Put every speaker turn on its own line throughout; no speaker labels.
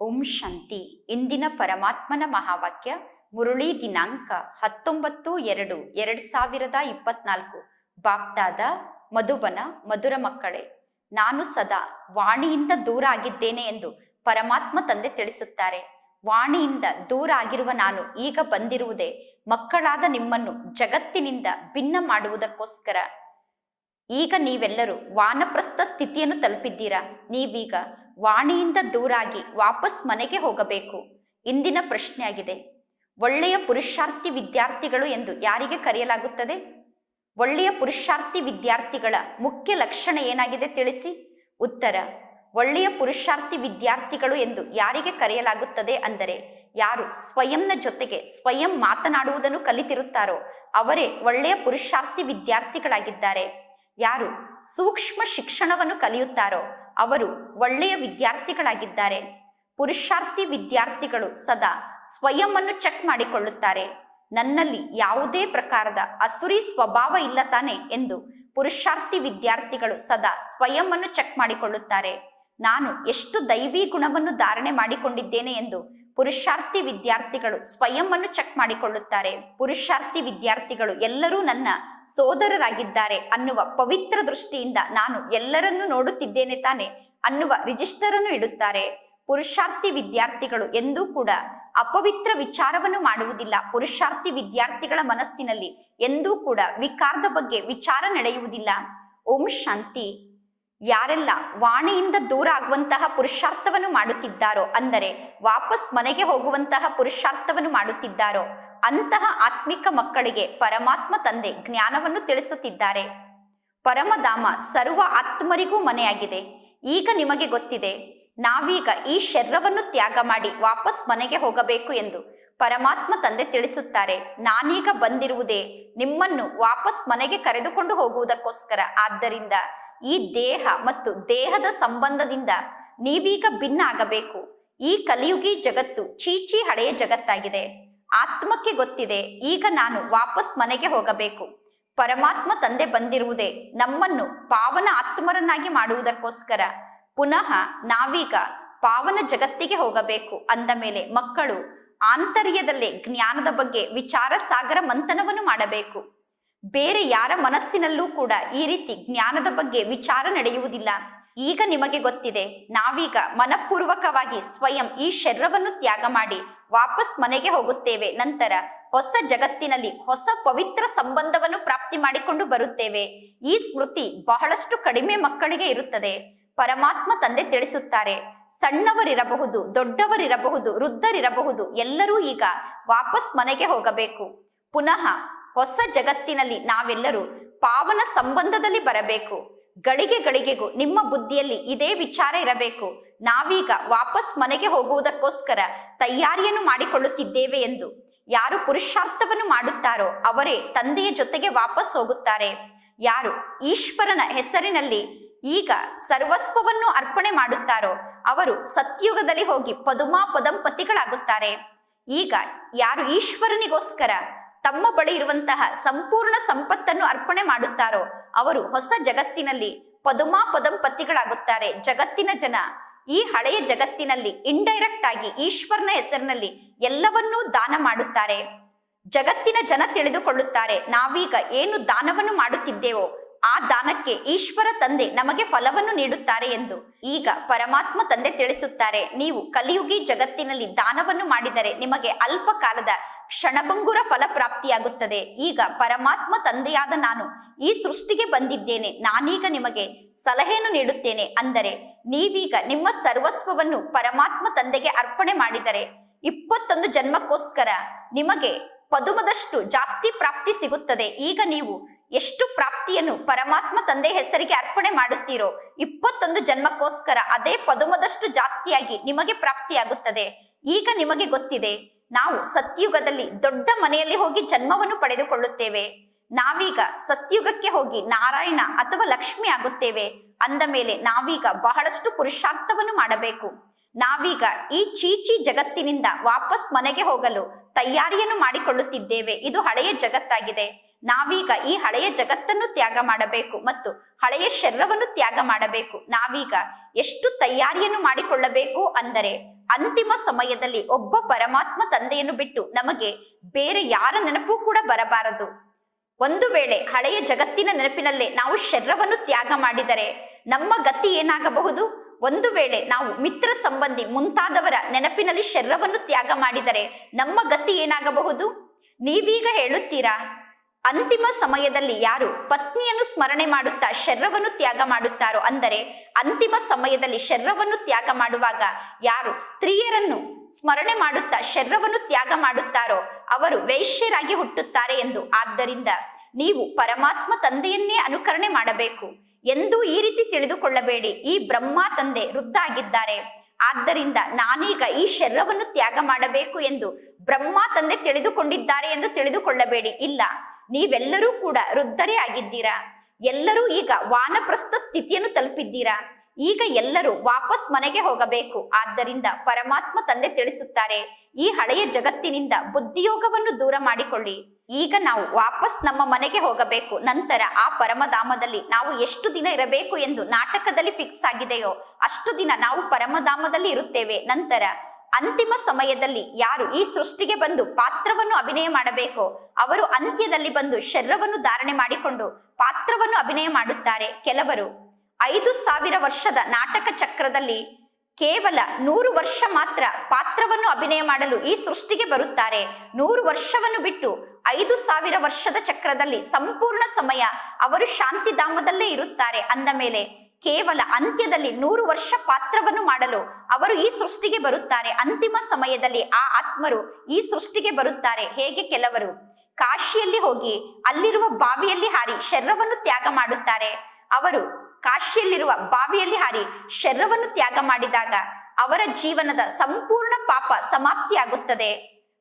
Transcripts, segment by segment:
ಓಂ ಶಾಂತಿ. ಇಂದಿನ ಪರಮಾತ್ಮನ ಮಹಾವಾಕ್ಯ, ಮುರುಳಿ ದಿನಾಂಕ ಹತ್ತೊಂಬತ್ತು ಎರಡು ಎರಡ್ ಸಾವಿರದ ಇಪ್ಪತ್ನಾಲ್ಕು. ಬಾಗ್ದಾದ, ಮಧುಬನ, ಮಧುರ ಮಕ್ಕಳೇ, ನಾನು ಸದಾ ವಾಣಿಯಿಂದ ದೂರ ಆಗಿದ್ದೇನೆ ಎಂದು ಪರಮಾತ್ಮ ತಂದೆ ತಿಳಿಸುತ್ತಾರೆ. ವಾಣಿಯಿಂದ ದೂರ ಆಗಿರುವ ನಾನು ಈಗ ಬಂದಿರುವುದೇ ಮಕ್ಕಳಾದ ನಿಮ್ಮನ್ನು ಜಗತ್ತಿನಿಂದ ಭಿನ್ನ ಮಾಡುವುದಕ್ಕೋಸ್ಕರ. ಈಗ ನೀವೆಲ್ಲರೂ ವಾನಪ್ರಸ್ಥ ಸ್ಥಿತಿಯನ್ನು ತಲುಪಿದ್ದೀರಾ? ನೀವೀಗ ವಾಣಿಯಿಂದ ದೂರಾಗಿ ವಾಪಸ್ ಮನೆಗೆ ಹೋಗಬೇಕು. ಇಂದಿನ ಪ್ರಶ್ನೆಯಾಗಿದೆ. ಒಳ್ಳೆಯ ಪುರುಷಾರ್ಥಿ ವಿದ್ಯಾರ್ಥಿಗಳು ಎಂದು ಯಾರಿಗೆ ಕರೆಯಲಾಗುತ್ತದೆ? ಒಳ್ಳೆಯ ಪುರುಷಾರ್ಥಿ ವಿದ್ಯಾರ್ಥಿಗಳ ಮುಖ್ಯ ಲಕ್ಷಣ ಏನಾಗಿದೆ ತಿಳಿಸಿ? ಉತ್ತರ, ಒಳ್ಳೆಯ ಪುರುಷಾರ್ಥಿ ವಿದ್ಯಾರ್ಥಿಗಳು ಎಂದು ಯಾರಿಗೆ ಕರೆಯಲಾಗುತ್ತದೆ ಅಂದರೆ ಯಾರು ಸ್ವಯಂನ ಜೊತೆಗೆ ಸ್ವಯಂ ಮಾತನಾಡುವುದನ್ನು ಕಲಿತಿರುತ್ತಾರೋ ಅವರೇ ಒಳ್ಳೆಯ ಪುರುಷಾರ್ಥಿ ವಿದ್ಯಾರ್ಥಿಗಳಾಗಿದ್ದಾರೆ. ಯಾರು ಸೂಕ್ಷ್ಮ ಶಿಕ್ಷಣವನ್ನು ಕಲಿಯುತ್ತಾರೋ ಅವರು ಒಳ್ಳೆಯ ವಿದ್ಯಾರ್ಥಿಗಳಾಗಿದ್ದಾರೆ. ಪುರುಷಾರ್ಥಿ ವಿದ್ಯಾರ್ಥಿಗಳು ಸದಾ ಸ್ವಯಂ ಚೆಕ್ ಮಾಡಿಕೊಳ್ಳುತ್ತಾರೆ. ನನ್ನಲ್ಲಿ ಯಾವುದೇ ಪ್ರಕಾರದ ಅಸುರಿ ಸ್ವಭಾವ ಇಲ್ಲ ತಾನೆ ಎಂದು ಪುರುಷಾರ್ಥಿ ವಿದ್ಯಾರ್ಥಿಗಳು ಸದಾ ಸ್ವಯಂ ಚೆಕ್ ಮಾಡಿಕೊಳ್ಳುತ್ತಾರೆ. ನಾನು ಎಷ್ಟು ದೈವಿ ಗುಣವನ್ನು ಧಾರಣೆ ಮಾಡಿಕೊಂಡಿದ್ದೇನೆ ಎಂದು ಪುರುಷಾರ್ಥಿ ವಿದ್ಯಾರ್ಥಿಗಳು ಸ್ವಯಂವನ್ನು ಚೆಕ್ ಮಾಡಿಕೊಳ್ಳುತ್ತಾರೆ. ಪುರುಷಾರ್ಥಿ ವಿದ್ಯಾರ್ಥಿಗಳು ಎಲ್ಲರೂ ನನ್ನ ಸೋದರರಾಗಿದ್ದಾರೆ ಅನ್ನುವ ಪವಿತ್ರ ದೃಷ್ಟಿಯಿಂದ ನಾನು ಎಲ್ಲರನ್ನು ನೋಡುತ್ತಿದ್ದೇನೆ ತಾನೆ ಅನ್ನುವ ರಿಜಿಸ್ಟರ್ ಅನ್ನು ಇಡುತ್ತಾರೆ. ಪುರುಷಾರ್ಥಿ ವಿದ್ಯಾರ್ಥಿಗಳು ಎಂದೂ ಕೂಡ ಅಪವಿತ್ರ ವಿಚಾರವನ್ನು ಮಾಡುವುದಿಲ್ಲ. ಪುರುಷಾರ್ಥಿ ವಿದ್ಯಾರ್ಥಿಗಳ ಮನಸ್ಸಿನಲ್ಲಿ ಎಂದೂ ಕೂಡ ವಿಕಾರದ ಬಗ್ಗೆ ವಿಚಾರ ನಡೆಯುವುದಿಲ್ಲ. ಓಂ ಶಾಂತಿ. ಯಾರೆಲ್ಲ ವಾಣಿಯಿಂದ ದೂರ ಆಗುವಂತಹ ಪುರುಷಾರ್ಥವನ್ನು ಮಾಡುತ್ತಿದ್ದಾರೋ, ಅಂದರೆ ವಾಪಸ್ ಮನೆಗೆ ಹೋಗುವಂತಹ ಪುರುಷಾರ್ಥವನ್ನು ಮಾಡುತ್ತಿದ್ದಾರೋ, ಅಂತಹ ಆತ್ಮಿಕ ಮಕ್ಕಳಿಗೆ ಪರಮಾತ್ಮ ತಂದೆ ಜ್ಞಾನವನ್ನು ತಿಳಿಸುತ್ತಿದ್ದಾರೆ. ಪರಮಧಾಮ ಸರ್ವ ಆತ್ಮರಿಗೂ ಮನೆಯಾಗಿದೆ. ಈಗ ನಿಮಗೆ ಗೊತ್ತಿದೆ, ನಾವೀಗ ಈ ಶರೀರವನ್ನು ತ್ಯಾಗ ಮಾಡಿ ವಾಪಸ್ ಮನೆಗೆ ಹೋಗಬೇಕು ಎಂದು ಪರಮಾತ್ಮ ತಂದೆ ತಿಳಿಸುತ್ತಾರೆ. ನಾನೀಗ ಬಂದಿರುವುದೇ ನಿಮ್ಮನ್ನು ವಾಪಸ್ ಮನೆಗೆ ಕರೆದುಕೊಂಡು ಹೋಗುವುದಕ್ಕೋಸ್ಕರ. ಆದ್ದರಿಂದ ಈ ದೇಹ ಮತ್ತು ದೇಹದ ಸಂಬಂಧದಿಂದ ನೀವೀಗ ಭಿನ್ನ ಆಗಬೇಕು ಈ ಕಲಿಯುಗಿ ಜಗತ್ತು ಚೀಚಿ ಹಳೆಯ ಜಗತ್ತಾಗಿದೆ. ಆತ್ಮಕ್ಕೆ ಗೊತ್ತಿದೆ, ಈಗ ನಾನು ವಾಪಸ್ ಮನೆಗೆ ಹೋಗಬೇಕು. ಪರಮಾತ್ಮ ತಂದೆ ಬಂದಿರುವುದೇ ನಮ್ಮನ್ನು ಪಾವನ ಆತ್ಮರನ್ನಾಗಿ ಮಾಡುವುದಕ್ಕೋಸ್ಕರ. ಪುನಃ ನಾವೀಗ ಪಾವನ ಜಗತ್ತಿಗೆ ಹೋಗಬೇಕು ಅಂದ ಮೇಲೆ ಮಕ್ಕಳು ಆಂತರ್ಯದಲ್ಲೇ ಜ್ಞಾನದ ಬಗ್ಗೆ ವಿಚಾರ ಸಾಗರ ಮಂಥನವನ್ನು ಮಾಡಬೇಕು. ಬೇರೆ ಯಾರ ಮನಸ್ಸಿನಲ್ಲೂ ಕೂಡ ಈ ರೀತಿ ಜ್ಞಾನದ ಬಗ್ಗೆ ವಿಚಾರ ನಡೆಯುವುದಿಲ್ಲ. ಈಗ ನಿಮಗೆ ಗೊತ್ತಿದೆ, ನಾವೀಗ ಮನಪೂರ್ವಕವಾಗಿ ಸ್ವಯಂ ಈ ಶರೀರವನ್ನು ತ್ಯಾಗ ಮಾಡಿ ವಾಪಸ್ ಮನೆಗೆ ಹೋಗುತ್ತೇವೆ. ನಂತರ ಹೊಸ ಜಗತ್ತಿನಲ್ಲಿ ಹೊಸ ಪವಿತ್ರ ಸಂಬಂಧವನ್ನು ಪ್ರಾಪ್ತಿ ಮಾಡಿಕೊಂಡು ಬರುತ್ತೇವೆ. ಈ ಸ್ಮೃತಿ ಬಹಳಷ್ಟು ಕಡಿಮೆ ಮಕ್ಕಳಿಗೆ ಇರುತ್ತದೆ. ಪರಮಾತ್ಮ ತಂದೆ ತಿಳಿಸುತ್ತಾರೆ, ಸಣ್ಣವರಿರಬಹುದು, ದೊಡ್ಡವರಿರಬಹುದು, ವೃದ್ಧರಿರಬಹುದು, ಎಲ್ಲರೂ ಈಗ ವಾಪಸ್ ಮನೆಗೆ ಹೋಗಬೇಕು. ಪುನಃ ಹೊಸ ಜಗತ್ತಿನಲ್ಲಿ ನಾವೆಲ್ಲರೂ ಪಾವನ ಸಂಬಂಧದಲ್ಲಿ ಬರಬೇಕು. ಗಳಿಗೆ ಗಳಿಗೆಗೂ ನಿಮ್ಮ ಬುದ್ಧಿಯಲ್ಲಿ ಇದೇ ವಿಚಾರ ಇರಬೇಕು. ನಾವೀಗ ವಾಪಸ್ ಮನೆಗೆ ಹೋಗುವುದಕ್ಕೋಸ್ಕರ ತಯಾರಿಯನ್ನು ಮಾಡಿಕೊಳ್ಳುತ್ತಿದ್ದೇವೆ ಎಂದು ಯಾರು ಪುರುಷಾರ್ಥವನ್ನು ಮಾಡುತ್ತಾರೋ ಅವರೇ ತಂದೆಯ ಜೊತೆಗೆ ವಾಪಸ್ ಹೋಗುತ್ತಾರೆ. ಯಾರು ಈಶ್ವರನ ಹೆಸರಿನಲ್ಲಿ ಈಗ ಸರ್ವಸ್ವವನ್ನು ಅರ್ಪಣೆ ಮಾಡುತ್ತಾರೋ ಅವರು ಸತ್ಯುಗದಲ್ಲಿ ಹೋಗಿ ಪದುಮಾ ಪದಂಪತಿಗಳಾಗುತ್ತಾರೆ ಈಗ ಯಾರು ಈಶ್ವರನಿಗೋಸ್ಕರ ತಮ್ಮ ಬಳಿ ಇರುವಂತಹ ಸಂಪೂರ್ಣ ಸಂಪತ್ತನ್ನು ಅರ್ಪಣೆ ಮಾಡುತ್ತಾರೋ ಅವರು ಹೊಸ ಜಗತ್ತಿನಲ್ಲಿ ಪದುಮಾ ಪದಂಪತಿಗಳಾಗುತ್ತಾರೆ ಜಗತ್ತಿನ ಜನ ಈ ಹಳೆಯ ಜಗತ್ತಿನಲ್ಲಿ ಇಂಡೈರೆಕ್ಟ್ ಆಗಿ ಈಶ್ವರನ ಹೆಸರಿನಲ್ಲಿ ಎಲ್ಲವನ್ನೂ ದಾನ ಮಾಡುತ್ತಾರೆ. ಜಗತ್ತಿನ ಜನ ತಿಳಿದುಕೊಳ್ಳುತ್ತಾರೆ, ನಾವೀಗ ಏನು ದಾನವನ್ನು ಮಾಡುತ್ತಿದ್ದೇವೋ ಆ ದಾನಕ್ಕೆ ಈಶ್ವರ ತಂದೆ ನಮಗೆ ಫಲವನ್ನು ನೀಡುತ್ತಾರೆ ಎಂದು ಈಗ ಪರಮಾತ್ಮ ತಂದೆ ತಿಳಿಸುತ್ತಾರೆ. ನೀವು ಕಲಿಯುಗಿ ಜಗತ್ತಿನಲ್ಲಿ ದಾನವನ್ನು ಮಾಡಿದರೆ ನಿಮಗೆ ಅಲ್ಪ ಕಾಲದ ಕ್ಷಣಭಂಗುರ ಫಲ ಪ್ರಾಪ್ತಿಯಾಗುತ್ತದೆ ಈಗ ಪರಮಾತ್ಮ ತಂದೆಯಾದ ನಾನು ಈ ಸೃಷ್ಟಿಗೆ ಬಂದಿದ್ದೇನೆ. ನಾನೀಗ ನಿಮಗೆ ಸಲಹೆಯನ್ನು ನೀಡುತ್ತೇನೆ. ಅಂದರೆ ನೀವೀಗ ನಿಮ್ಮ ಸರ್ವಸ್ವವನ್ನು ಪರಮಾತ್ಮ ತಂದೆಗೆ ಅರ್ಪಣೆ ಮಾಡಿದರೆ ಇಪ್ಪತ್ತೊಂದು ಜನ್ಮಕ್ಕೋಸ್ಕರ ನಿಮಗೆ ಪದುಮದಷ್ಟು ಜಾಸ್ತಿ ಪ್ರಾಪ್ತಿ ಸಿಗುತ್ತದೆ. ಈಗ ನೀವು ಎಷ್ಟು ಪ್ರಾಪ್ತಿಯನ್ನು ಪರಮಾತ್ಮ ತಂದೆ ಹೆಸರಿಗೆ ಅರ್ಪಣೆ ಮಾಡುತ್ತೀರೋ ಇಪ್ಪತ್ತೊಂದು ಜನ್ಮಕ್ಕೋಸ್ಕರ ಅದೇ ಪದುಮದಷ್ಟು ಜಾಸ್ತಿಯಾಗಿ ನಿಮಗೆ ಪ್ರಾಪ್ತಿಯಾಗುತ್ತದೆ. ಈಗ ನಿಮಗೆ ಗೊತ್ತಿದೆ ನಾವು ಸತ್ಯುಗದಲ್ಲಿ ದೊಡ್ಡ ಮನೆಯಲ್ಲಿ ಹೋಗಿ ಜನ್ಮವನ್ನು ಪಡೆದುಕೊಳ್ಳುತ್ತೇವೆ. ನಾವೀಗ ಸತ್ಯುಗಕ್ಕೆ ಹೋಗಿ ನಾರಾಯಣ ಅಥವಾ ಲಕ್ಷ್ಮಿ ಆಗುತ್ತೇವೆ. ಅಂದ ಮೇಲೆ ನಾವೀಗ ಬಹಳಷ್ಟು ಪುರುಷಾರ್ಥವನ್ನು ಮಾಡಬೇಕು. ನಾವೀಗ ಈ ಚೀಚಿ ಜಗತ್ತಿನಿಂದ ವಾಪಸ್ ಮನೆಗೆ ಹೋಗಲು ತಯಾರಿಯನ್ನು ಮಾಡಿಕೊಳ್ಳುತ್ತಿದ್ದೇವೆ. ಇದು ಹಳೆಯ ಜಗತ್ತಾಗಿದೆ. ನಾವೀಗ ಈ ಹಳೆಯ ಜಗತ್ತನ್ನು ತ್ಯಾಗ ಮಾಡಬೇಕು ಮತ್ತು ಹಳೆಯ ಶರೀರವನ್ನು ತ್ಯಾಗ ಮಾಡಬೇಕು. ನಾವೀಗ ಎಷ್ಟು ತಯಾರಿಯನ್ನು ಮಾಡಿಕೊಳ್ಳಬೇಕು ಅಂದರೆ ಅಂತಿಮ ಸಮಯದಲ್ಲಿ ಒಬ್ಬ ಪರಮಾತ್ಮ ತಂದೆಯನ್ನು ಬಿಟ್ಟು ನಮಗೆ ಬೇರೆ ಯಾರ ನೆನಪು ಕೂಡ ಬರಬಾರದು. ಒಂದು ವೇಳೆ ಹಳೆಯ ಜಗತ್ತಿನ ನೆನಪಿನಲ್ಲೇ ನಾವು ಶರೀರವನ್ನು ತ್ಯಾಗ ಮಾಡಿದರೆ ನಮ್ಮ ಗತಿ ಏನಾಗಬಹುದು? ಒಂದು ವೇಳೆ ನಾವು ಮಿತ್ರ ಸಂಬಂಧಿ ಮುಂತಾದವರ ನೆನಪಿನಲ್ಲಿ ಶರೀರವನ್ನು ತ್ಯಾಗ ಮಾಡಿದರೆ ನಮ್ಮ ಗತಿ ಏನಾಗಬಹುದು? ನೀವೀಗ ಹೇಳುತ್ತೀರಾ? ಅಂತಿಮ ಸಮಯದಲ್ಲಿ ಯಾರು ಪತ್ನಿಯನ್ನು ಸ್ಮರಣೆ ಮಾಡುತ್ತಾ ಶರ್ರವನ್ನು ತ್ಯಾಗ ಮಾಡುತ್ತಾರೋ ಅಂದರೆ ಅಂತಿಮ ಸಮಯದಲ್ಲಿ ಶರ್ರವನ್ನು ತ್ಯಾಗ ಮಾಡುವಾಗ ಯಾರು ಸ್ತ್ರೀಯರನ್ನು ಸ್ಮರಣೆ ಮಾಡುತ್ತಾ ಶರ್ರವನ್ನು ತ್ಯಾಗ ಮಾಡುತ್ತಾರೋ ಅವರು ವೈಶ್ಯರಾಗಿ ಹುಟ್ಟುತ್ತಾರೆ ಎಂದು. ಆದ್ದರಿಂದ ನೀವು ಪರಮಾತ್ಮ ತಂದೆಯನ್ನೇ ಅನುಕರಣೆ ಮಾಡಬೇಕು ಎಂದು ಈ ರೀತಿ ತಿಳಿದುಕೊಳ್ಳಬೇಡಿ. ಈ ಬ್ರಹ್ಮ ತಂದೆ ವೃದ್ಧ ಆಗಿದ್ದಾರೆ ಆದ್ದರಿಂದ ನಾನೀಗ ಈ ಶರ್ರವನ್ನು ತ್ಯಾಗ ಮಾಡಬೇಕು ಎಂದು ಬ್ರಹ್ಮ ತಂದೆ ತಿಳಿದುಕೊಂಡಿದ್ದಾರೆ ಎಂದು ತಿಳಿದುಕೊಳ್ಳಬೇಡಿ. ಇಲ್ಲ ನೀವೆಲ್ಲರೂ ಕೂಡ ವೃದ್ಧರೇ ಆಗಿದ್ದೀರಾ? ಎಲ್ಲರೂ ಈಗ ವಾನಪ್ರಸ್ಥ ಸ್ಥಿತಿಯನ್ನು ತಲುಪಿದ್ದೀರಾ? ಈಗ ಎಲ್ಲರೂ ವಾಪಸ್ ಮನೆಗೆ ಹೋಗಬೇಕು. ಆದ್ದರಿಂದ ಪರಮಾತ್ಮ ತಂದೆ ತಿಳಿಸುತ್ತಾರೆ, ಈ ಹಳೆಯ ಜಗತ್ತಿನಿಂದ ಬುದ್ಧಿಯೋಗವನ್ನು ದೂರ ಮಾಡಿಕೊಳ್ಳಿ. ಈಗ ನಾವು ವಾಪಸ್ ನಮ್ಮ ಮನೆಗೆ ಹೋಗಬೇಕು. ನಂತರ ಆ ಪರಮಧಾಮದಲ್ಲಿ ನಾವು ಎಷ್ಟು ದಿನ ಇರಬೇಕು ಎಂದು ನಾಟಕದಲ್ಲಿ ಫಿಕ್ಸ್ ಆಗಿದೆಯೋ ಅಷ್ಟು ದಿನ ನಾವು ಪರಮಧಾಮದಲ್ಲಿ ಇರುತ್ತೇವೆ. ನಂತರ ಅಂತಿಮ ಸಮಯದಲ್ಲಿ ಯಾರು ಈ ಸೃಷ್ಟಿಗೆ ಬಂದು ಪಾತ್ರವನ್ನು ಅಭಿನಯ ಮಾಡಬೇಕೋ, ಅವರು ಅಂತ್ಯದಲ್ಲಿ ಬಂದು ಶರೀರವನ್ನು ಧಾರಣೆ ಮಾಡಿಕೊಂಡು ಪಾತ್ರವನ್ನು ಅಭಿನಯ ಮಾಡುತ್ತಾರೆ. ಕೆಲವರು ಐದು ಸಾವಿರ ವರ್ಷದ ನಾಟಕ ಚಕ್ರದಲ್ಲಿ ಕೇವಲ ನೂರು ವರ್ಷ ಮಾತ್ರ ಪಾತ್ರವನ್ನು ಅಭಿನಯ ಮಾಡಲು ಈ ಸೃಷ್ಟಿಗೆ ಬರುತ್ತಾರೆ. ನೂರು ವರ್ಷವನ್ನು ಬಿಟ್ಟು ಐದು ಸಾವಿರ ವರ್ಷದ ಚಕ್ರದಲ್ಲಿ ಸಂಪೂರ್ಣ ಸಮಯ ಅವರು ಶಾಂತಿಧಾಮದಲ್ಲೇ ಇರುತ್ತಾರೆ. ಅಂದ ಮೇಲೆ ಕೇವಲ ಅಂತ್ಯದಲ್ಲಿ ನೂರು ವರ್ಷ ಪಾತ್ರವನ್ನು ಮಾಡಲು ಅವರು ಈ ಸೃಷ್ಟಿಗೆ ಬರುತ್ತಾರೆ. ಅಂತಿಮ ಸಮಯದಲ್ಲಿ ಆ ಆತ್ಮರು ಈ ಸೃಷ್ಟಿಗೆ ಬರುತ್ತಾರೆ. ಹೇಗೆ ಕೆಲವರು? ಕಾಶಿಯಲ್ಲಿ ಹೋಗಿ ಅಲ್ಲಿರುವ ಬಾವಿಯಲ್ಲಿ ಹಾರಿ ಶರೀರವನ್ನು ತ್ಯಾಗ ಮಾಡುತ್ತಾರೆ. ಅವರು ಕಾಶಿಯಲ್ಲಿರುವ ಬಾವಿಯಲ್ಲಿ ಹಾರಿ ಶರೀರವನ್ನು ತ್ಯಾಗ ಮಾಡಿದಾಗ ಅವರ ಜೀವನದ ಸಂಪೂರ್ಣ ಪಾಪ ಸಮಾಪ್ತಿಯಾಗುತ್ತದೆ.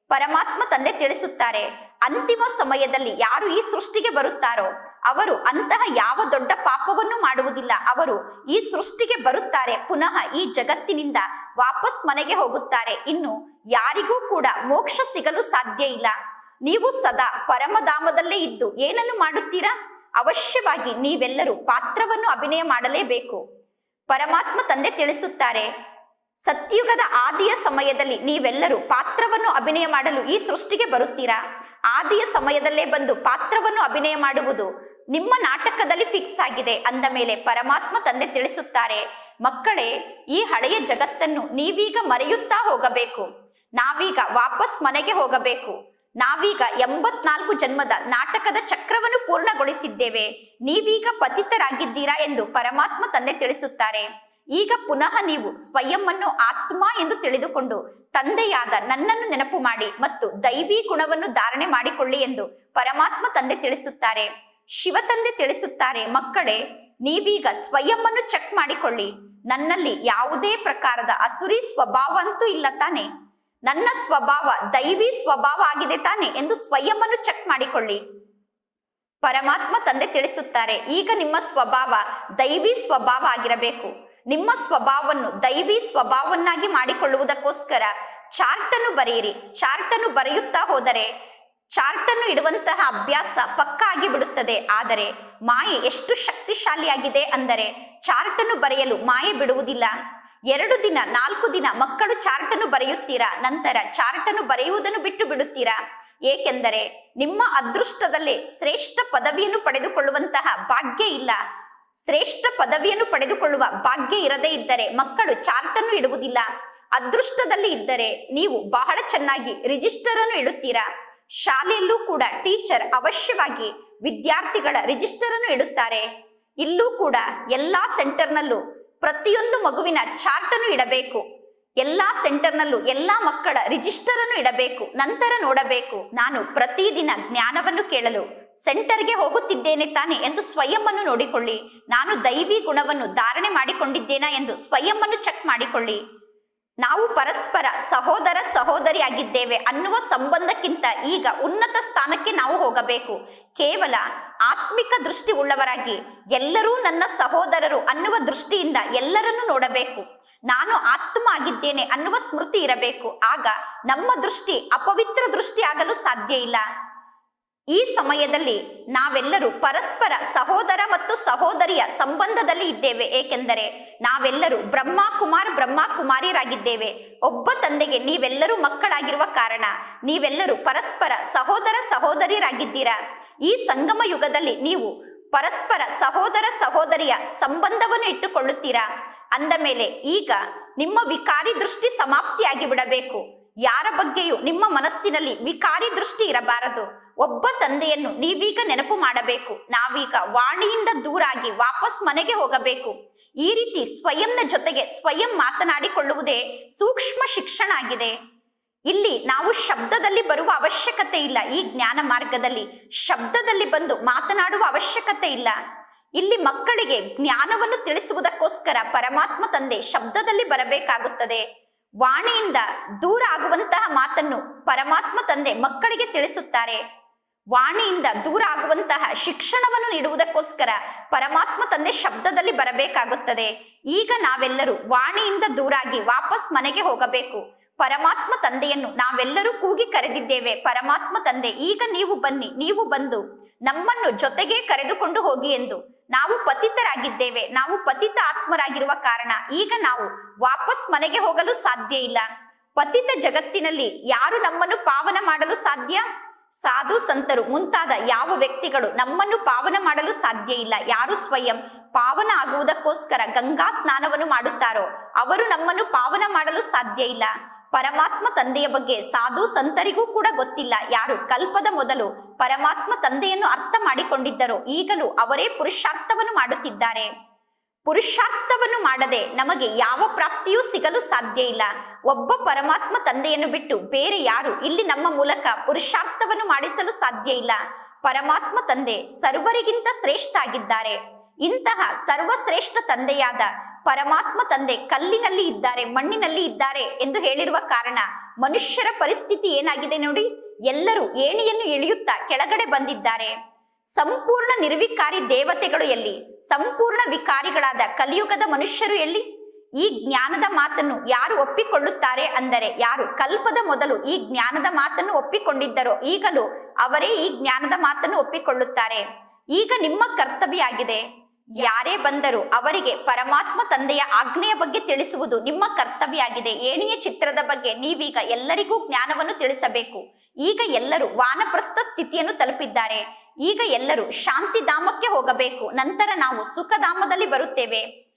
ಪರಮಾತ್ಮ ತಂದೆ ತಿಳಿಸುತ್ತಾರೆ ಅಂತಿಮ ಸಮಯದಲ್ಲಿ ಯಾರು ಈ ಸೃಷ್ಟಿಗೆ ಬರುತ್ತಾರೋ ಅವರು ಅಂತಹ ಯಾವ ದೊಡ್ಡ ಪಾಪವನ್ನು ಮಾಡುವುದಿಲ್ಲ. ಅವರು ಈ ಸೃಷ್ಟಿಗೆ ಬರುತ್ತಾರೆ, ಪುನಃ ಈ ಜಗತ್ತಿನಿಂದ ವಾಪಸ್ ಮನೆಗೆ ಹೋಗುತ್ತಾರೆ. ಇನ್ನು ಯಾರಿಗೂ ಕೂಡ ಮೋಕ್ಷ ಸಿಗಲು ಸಾಧ್ಯ ಇಲ್ಲ. ನೀವು ಸದಾ ಪರಮಧಾಮದಲ್ಲೇ ಇದ್ದು ಏನನ್ನು ಮಾಡುತ್ತೀರಾ? ಅವಶ್ಯವಾಗಿ ನೀವೆಲ್ಲರೂ ಪಾತ್ರವನ್ನು ಅಭಿನಯ ಮಾಡಲೇಬೇಕು. ಪರಮಾತ್ಮ ತಂದೆ ತಿಳಿಸುತ್ತಾರೆ, ಸತ್ಯುಗದ ಆದಿಯ ಸಮಯದಲ್ಲಿ ನೀವೆಲ್ಲರೂ ಪಾತ್ರವನ್ನು ಅಭಿನಯ ಮಾಡಲು ಈ ಸೃಷ್ಟಿಗೆ ಬರುತ್ತೀರಾ? ಆದಿಯ ಸಮಯದಲ್ಲೇ ಬಂದು ಪಾತ್ರವನ್ನು ಅಭಿನಯ ಮಾಡುವುದು ನಿಮ್ಮ ನಾಟಕದಲ್ಲಿ ಫಿಕ್ಸ್ ಆಗಿದೆ ಅಂದ ಮೇಲೆ ಪರಮಾತ್ಮ ತಂದೆ ತಿಳಿಸುತ್ತಾರೆ, ಮಕ್ಕಳೇ, ಈ ಹಳೆಯ ಜಗತ್ತನ್ನು ನೀವೀಗ ಮರೆಯುತ್ತಾ ಹೋಗಬೇಕು. ನಾವೀಗ ವಾಪಸ್ ಮನೆಗೆ ಹೋಗಬೇಕು. ನಾವೀಗ ಎಂಬತ್ನಾಲ್ಕು ಜನ್ಮದ ನಾಟಕದ ಚಕ್ರವನ್ನು ಪೂರ್ಣಗೊಳಿಸಿದ್ದೇವೆ. ನೀವೀಗ ಪತಿತರಾಗಿದ್ದೀರಾ ಎಂದು ಪರಮಾತ್ಮ ತಂದೆ ತಿಳಿಸುತ್ತಾರೆ. ಈಗ ಪುನಃ ನೀವು ಸ್ವಯಂವನ್ನು ಆತ್ಮ ಎಂದು ತಿಳಿದುಕೊಂಡು ತಂದೆಯಾದ ನನ್ನನ್ನು ನೆನಪು ಮಾಡಿ ಮತ್ತು ದೈವಿ ಗುಣವನ್ನು ಧಾರಣೆ ಮಾಡಿಕೊಳ್ಳಿ ಎಂದು ಪರಮಾತ್ಮ ತಂದೆ ತಿಳಿಸುತ್ತಾರೆ. ಶಿವ ತಂದೆ ತಿಳಿಸುತ್ತಾರೆ, ಮಕ್ಕಳೇ, ನೀವೀಗ ಸ್ವಯಂವನ್ನು ಚೆಕ್ ಮಾಡಿಕೊಳ್ಳಿ. ನನ್ನಲ್ಲಿ ಯಾವುದೇ ಪ್ರಕಾರದ ಅಸುರಿ ಸ್ವಭಾವ ಅಂತೂ ಇಲ್ಲ ತಾನೆ. ನನ್ನ ಸ್ವಭಾವ ದೈವಿ ಸ್ವಭಾವ ಆಗಿದೆ ತಾನೆ ಎಂದು ಸ್ವಯಂವನ್ನು ಚೆಕ್ ಮಾಡಿಕೊಳ್ಳಿ. ಪರಮಾತ್ಮ ತಂದೆ ತಿಳಿಸುತ್ತಾರೆ, ಈಗ ನಿಮ್ಮ ಸ್ವಭಾವ ದೈವಿ ಸ್ವಭಾವ ಆಗಿರಬೇಕು. ನಿಮ್ಮ ಸ್ವಭಾವವನ್ನು, ದೈವಿ ಸ್ವಭಾವನ್ನಾಗಿ ಮಾಡಿಕೊಳ್ಳುವುದಕ್ಕೋಸ್ಕರ ಚಾರ್ಟ್ ಅನ್ನು ಬರೆಯಿರಿ. ಚಾರ್ಟ್ ಅನ್ನು ಬರೆಯುತ್ತಾ ಹೋದರೆ ಚಾರ್ಟ್ ಅನ್ನು ಇಡುವಂತಹ ಅಭ್ಯಾಸ ಪಕ್ಕ ಆಗಿ ಬಿಡುತ್ತದೆ ಆದರೆ ಮಾಯೆ ಎಷ್ಟು ಶಕ್ತಿಶಾಲಿಯಾಗಿದೆ ಅಂದರೆ ಚಾರ್ಟ್ ಅನ್ನು ಬರೆಯಲು ಮಾಯೆ ಬಿಡುವುದಿಲ್ಲ. ಎರಡು ದಿನ, ನಾಲ್ಕು ದಿನ ಮಕ್ಕಳು ಚಾರ್ಟ್ ಅನ್ನು ಬರೆಯುತ್ತೀರಾ? ನಂತರ ಚಾರ್ಟ್ ಅನ್ನು ಬರೆಯುವುದನ್ನು ಬಿಟ್ಟು ಬಿಡುತ್ತೀರಾ? ಏಕೆಂದರೆ ನಿಮ್ಮ ಅದೃಷ್ಟದಲ್ಲಿ ಶ್ರೇಷ್ಠ ಪದವಿಯನ್ನು ಪಡೆದುಕೊಳ್ಳುವಂತಹ ಭಾಗ್ಯ ಇಲ್ಲ. ಶ್ರೇಷ್ಠ ಪದವಿಯನ್ನು ಪಡೆದುಕೊಳ್ಳುವ ಭಾಗ್ಯ ಇರದೇ ಇದ್ದರೆ ಮಕ್ಕಳು ಚಾರ್ಟ್ ಅನ್ನು ಇಡುವುದಿಲ್ಲ. ಅದೃಷ್ಟದಲ್ಲಿ ಇದ್ದರೆ ನೀವು ಬಹಳ ಚೆನ್ನಾಗಿ ರಿಜಿಸ್ಟರ್ ಅನ್ನು ಇಡುತ್ತೀರಾ. ಶಾಲೆಯಲ್ಲೂ ಕೂಡ ಟೀಚರ್ ಅವಶ್ಯವಾಗಿ ವಿದ್ಯಾರ್ಥಿಗಳ ರಿಜಿಸ್ಟರ್ ಅನ್ನು ಇಡುತ್ತಾರೆ. ಇಲ್ಲೂ ಕೂಡ ಎಲ್ಲಾ ಸೆಂಟರ್ನಲ್ಲೂ ಪ್ರತಿಯೊಂದು ಮಗುವಿನ ಚಾರ್ಟ್ ಅನ್ನು ಇಡಬೇಕು. ಎಲ್ಲಾ ಸೆಂಟರ್ನಲ್ಲೂ ಎಲ್ಲ ಮಕ್ಕಳ ರಿಜಿಸ್ಟರ್ ಅನ್ನು ಇಡಬೇಕು, ನಂತರ ನೋಡಬೇಕು. ನಾನು ಪ್ರತಿದಿನ ಜ್ಞಾನವನ್ನು ಕೇಳಲು ಸೆಂಟರ್ಗೆ ಹೋಗುತ್ತಿದ್ದೇನೆ ತಾನೆ ಎಂದು ಸ್ವಯಂ ನೋಡಿಕೊಳ್ಳಿ. ನಾನು ದೈವಿ ಗುಣವನ್ನು ಧಾರಣೆ ಮಾಡಿಕೊಂಡಿದ್ದೇನಾ ಎಂದು ಸ್ವಯಂ ಚೆಕ್ ಮಾಡಿಕೊಳ್ಳಿ. ನಾವು ಪರಸ್ಪರ ಸಹೋದರ ಸಹೋದರಿಯಾಗಿದ್ದೇವೆ ಅನ್ನುವ ಸಂಬಂಧಕ್ಕಿಂತ ಈಗ ಉನ್ನತ ಸ್ಥಾನಕ್ಕೆ ನಾವು ಹೋಗಬೇಕು. ಕೇವಲ ಆತ್ಮಿಕ ದೃಷ್ಟಿ ಉಳ್ಳವರಾಗಿ ಎಲ್ಲರೂ ನನ್ನ ಸಹೋದರರು ಅನ್ನುವ ದೃಷ್ಟಿಯಿಂದ ಎಲ್ಲರನ್ನು ನೋಡಬೇಕು. ನಾನು ಆತ್ಮ ಆಗಿದ್ದೇನೆ ಅನ್ನುವ ಸ್ಮೃತಿ ಇರಬೇಕು. ಆಗ ನಮ್ಮ ದೃಷ್ಟಿ ಅಪವಿತ್ರ ದೃಷ್ಟಿ ಆಗಲು ಸಾಧ್ಯ ಇಲ್ಲ. ಈ ಸಮಯದಲ್ಲಿ ನಾವೆಲ್ಲರೂ ಪರಸ್ಪರ ಸಹೋದರ ಮತ್ತು ಸಹೋದರಿಯ ಸಂಬಂಧದಲ್ಲಿ ಇದ್ದೇವೆ. ಏಕೆಂದರೆ ನಾವೆಲ್ಲರೂ ಬ್ರಹ್ಮ ಕುಮಾರ್ ಒಬ್ಬ ತಂದೆಗೆ ನೀವೆಲ್ಲರೂ ಮಕ್ಕಳಾಗಿರುವ ಕಾರಣ ನೀವೆಲ್ಲರೂ ಪರಸ್ಪರ ಸಹೋದರ ಸಹೋದರಿಯರಾಗಿದ್ದೀರಾ ಈ ಸಂಗಮ ಯುಗದಲ್ಲಿ ನೀವು ಪರಸ್ಪರ ಸಹೋದರ ಸಹೋದರಿಯ ಸಂಬಂಧವನ್ನು ಇಟ್ಟುಕೊಳ್ಳುತ್ತೀರಾ? ಅಂದ ಮೇಲೆ ಈಗ ನಿಮ್ಮ ವಿಕಾರಿ ದೃಷ್ಟಿ ಸಮಾಪ್ತಿಯಾಗಿ ಬಿಡಬೇಕು ಯಾರ ಬಗ್ಗೆಯೂ ನಿಮ್ಮ ಮನಸ್ಸಿನಲ್ಲಿ ವಿಕಾರಿ ದೃಷ್ಟಿ ಇರಬಾರದು. ಒಬ್ಬ ತಂದೆಯನ್ನು ನೀವೀಗ ನೆನಪು ಮಾಡಬೇಕು. ನಾವೀಗ ವಾಣಿಯಿಂದ ದೂರಾಗಿ ವಾಪಸ್ ಮನೆಗೆ ಹೋಗಬೇಕು. ಈ ರೀತಿ ಸ್ವಯಂನ ಜೊತೆಗೆ ಸ್ವಯಂ ಮಾತನಾಡಿಕೊಳ್ಳುವುದೇ ಸೂಕ್ಷ್ಮ ಶಿಕ್ಷಣ ಆಗಿದೆ. ಇಲ್ಲಿ ನಾವು ಶಬ್ದದಲ್ಲಿ ಬರುವ ಅವಶ್ಯಕತೆ ಇಲ್ಲ ಈ ಜ್ಞಾನ ಮಾರ್ಗದಲ್ಲಿ. ಶಬ್ದದಲ್ಲಿ ಬಂದು ಮಾತನಾಡುವ ಅವಶ್ಯಕತೆ ಇಲ್ಲ. ಇಲ್ಲಿ ಮಕ್ಕಳಿಗೆ ಜ್ಞಾನವನ್ನು ತಿಳಿಸುವುದಕ್ಕೋಸ್ಕರ ಪರಮಾತ್ಮ ತಂದೆ ಶಬ್ದದಲ್ಲಿ ಬರಬೇಕಾಗುತ್ತದೆ. ವಾಣಿಯಿಂದ ದೂರ ಆಗುವಂತಹ ಮಾತನ್ನು ಪರಮಾತ್ಮ ತಂದೆ ಮಕ್ಕಳಿಗೆ ತಿಳಿಸುತ್ತಾರೆ. ವಾಣಿಯಿಂದ ದೂರ ಆಗುವಂತಹ ಶಿಕ್ಷಣವನ್ನು ನೀಡುವುದಕ್ಕೋಸ್ಕರ ಪರಮಾತ್ಮ ತಂದೆ ಶಬ್ದದಲ್ಲಿ ಬರಬೇಕಾಗುತ್ತದೆ. ಈಗ ನಾವೆಲ್ಲರೂ ವಾಣಿಯಿಂದ ದೂರಾಗಿ ವಾಪಸ್ ಮನೆಗೆ ಹೋಗಬೇಕು. ಪರಮಾತ್ಮ ತಂದೆಯನ್ನು ನಾವೆಲ್ಲರೂ ಕೂಗಿ ಕರೆದಿದ್ದೇವೆ. ಪರಮಾತ್ಮ ತಂದೆ, ಈಗ ನೀವು ಬನ್ನಿ, ನೀವು ಬಂದು ನಮ್ಮನ್ನು ಜೊತೆಗೆ ಕರೆದುಕೊಂಡು ಹೋಗಿ ಎಂದು ನಾವು ಪತಿತರಾಗಿದ್ದೇವೆ. ನಾವು ಪತಿತ ಆತ್ಮರಾಗಿರುವ ಕಾರಣ ಈಗ ನಾವು ವಾಪಸ್ ಮನೆಗೆ ಹೋಗಲು ಸಾಧ್ಯ ಇಲ್ಲ. ಪತಿತ ಜಗತ್ತಿನಲ್ಲಿ ಯಾರು ನಮ್ಮನ್ನು ಪಾವನ ಮಾಡಲು ಸಾಧ್ಯ? ಸಾಧು ಸಂತರು ಮುಂತಾದ ಯಾವ ವ್ಯಕ್ತಿಗಳು ನಮ್ಮನ್ನು ಪಾವನ ಮಾಡಲು ಸಾಧ್ಯ ಇಲ್ಲ. ಯಾರು ಸ್ವಯಂ ಪಾವನ ಆಗುವುದಕ್ಕೋಸ್ಕರ ಗಂಗಾ ಸ್ನಾನವನ್ನು ಮಾಡುತ್ತಾರೋ ಅವರು ನಮ್ಮನ್ನು ಪಾವನ ಮಾಡಲು ಸಾಧ್ಯ ಇಲ್ಲ. ಪರಮಾತ್ಮ ತಂದೆಯ ಬಗ್ಗೆ ಸಾಧು ಸಂತರಿಗೂ ಕೂಡ ಗೊತ್ತಿಲ್ಲ. ಯಾರು ಕಲ್ಪದ ಮೊದಲು ಪರಮಾತ್ಮ ತಂದೆಯನ್ನು ಅರ್ಥ ಮಾಡಿಕೊಂಡಿದ್ದರು. ಈಗಲೂ ಅವರೇ ಪುರುಷಾರ್ಥವನ್ನು ಮಾಡುತ್ತಿದ್ದಾರೆ. ಪುರುಷಾರ್ಥವನ್ನು ಮಾಡದೆ ನಮಗೆ ಯಾವ ಪ್ರಾಪ್ತಿಯೂ ಸಿಗಲು ಸಾಧ್ಯ ಇಲ್ಲ. ಒಬ್ಬ ಪರಮಾತ್ಮ ತಂದೆಯನ್ನು ಬಿಟ್ಟು ಬೇರೆ ಯಾರು ಇಲ್ಲಿ ನಮ್ಮ ಮೂಲಕ ಪುರುಷಾರ್ಥವನ್ನು ಮಾಡಿಸಲು ಸಾಧ್ಯ ಇಲ್ಲ. ಪರಮಾತ್ಮ ತಂದೆ ಸರ್ವರಿಗಿಂತ ಶ್ರೇಷ್ಠ ಆಗಿದ್ದಾರೆ ಇಂತಹ ಸರ್ವಶ್ರೇಷ್ಠ ತಂದೆಯಾದ ಪರಮಾತ್ಮ ತಂದೆ ಕಲ್ಲಿನಲ್ಲಿ ಇದ್ದಾರೆ, ಮಣ್ಣಿನಲ್ಲಿ ಇದ್ದಾರೆ ಎಂದು ಹೇಳಿರುವ ಕಾರಣ ಮನುಷ್ಯರ ಪರಿಸ್ಥಿತಿ ಏನಾಗಿದೆ ನೋಡಿ. ಎಲ್ಲರೂ ಏಣಿಯನ್ನು ಇಳಿಯುತ್ತಾ ಕೆಳಗಡೆ ಬಂದಿದ್ದಾರೆ. ಸಂಪೂರ್ಣ ನಿರ್ವಿಕಾರಿ ದೇವತೆಗಳು ಎಲ್ಲಿ? ಸಂಪೂರ್ಣ ವಿಕಾರಿಗಳಾದ ಕಲಿಯುಗದ ಮನುಷ್ಯರು ಎಲ್ಲಿ? ಈ ಜ್ಞಾನದ ಮಾತನ್ನು ಯಾರು ಒಪ್ಪಿಕೊಳ್ಳುತ್ತಾರೆ ಅಂದರೆ ಯಾರು ಕಲ್ಪದ ಮೊದಲು ಈ ಜ್ಞಾನದ ಮಾತನ್ನು ಒಪ್ಪಿಕೊಂಡಿದ್ದರೋ ಈಗಲೂ ಅವರೇ ಈ ಜ್ಞಾನದ ಮಾತನ್ನು ಒಪ್ಪಿಕೊಳ್ಳುತ್ತಾರೆ. ಈಗ ನಿಮ್ಮ ಕರ್ತವ್ಯ ಆಗಿದೆ. ಯಾರೇ ಬಂದರೂ ಅವರಿಗೆ ಪರಮಾತ್ಮ ತಂದೆಯ ಆಜ್ಞೆಯ ಬಗ್ಗೆ ತಿಳಿಸುವುದು ನಿಮ್ಮ ಕರ್ತವ್ಯ ಆಗಿದೆ. ಏಣಿಯ ಚಿತ್ರದ ಬಗ್ಗೆ ನೀವೀಗ ಎಲ್ಲರಿಗೂ ಜ್ಞಾನವನ್ನು ತಿಳಿಸಬೇಕು. ಈಗ ಎಲ್ಲರೂ ವಾನಪ್ರಸ್ಥ ಸ್ಥಿತಿಯನ್ನು ತಲುಪಿದ್ದಾರೆ. ಈಗ ಎಲ್ಲರೂ ಶಾಂತಿಧಾಮಕ್ಕೆ ಹೋಗಬೇಕು. ನಂತರ ನಾವು ಸುಖಧಾಮದಲ್ಲಿ ಬರುತ್ತೇವೆ.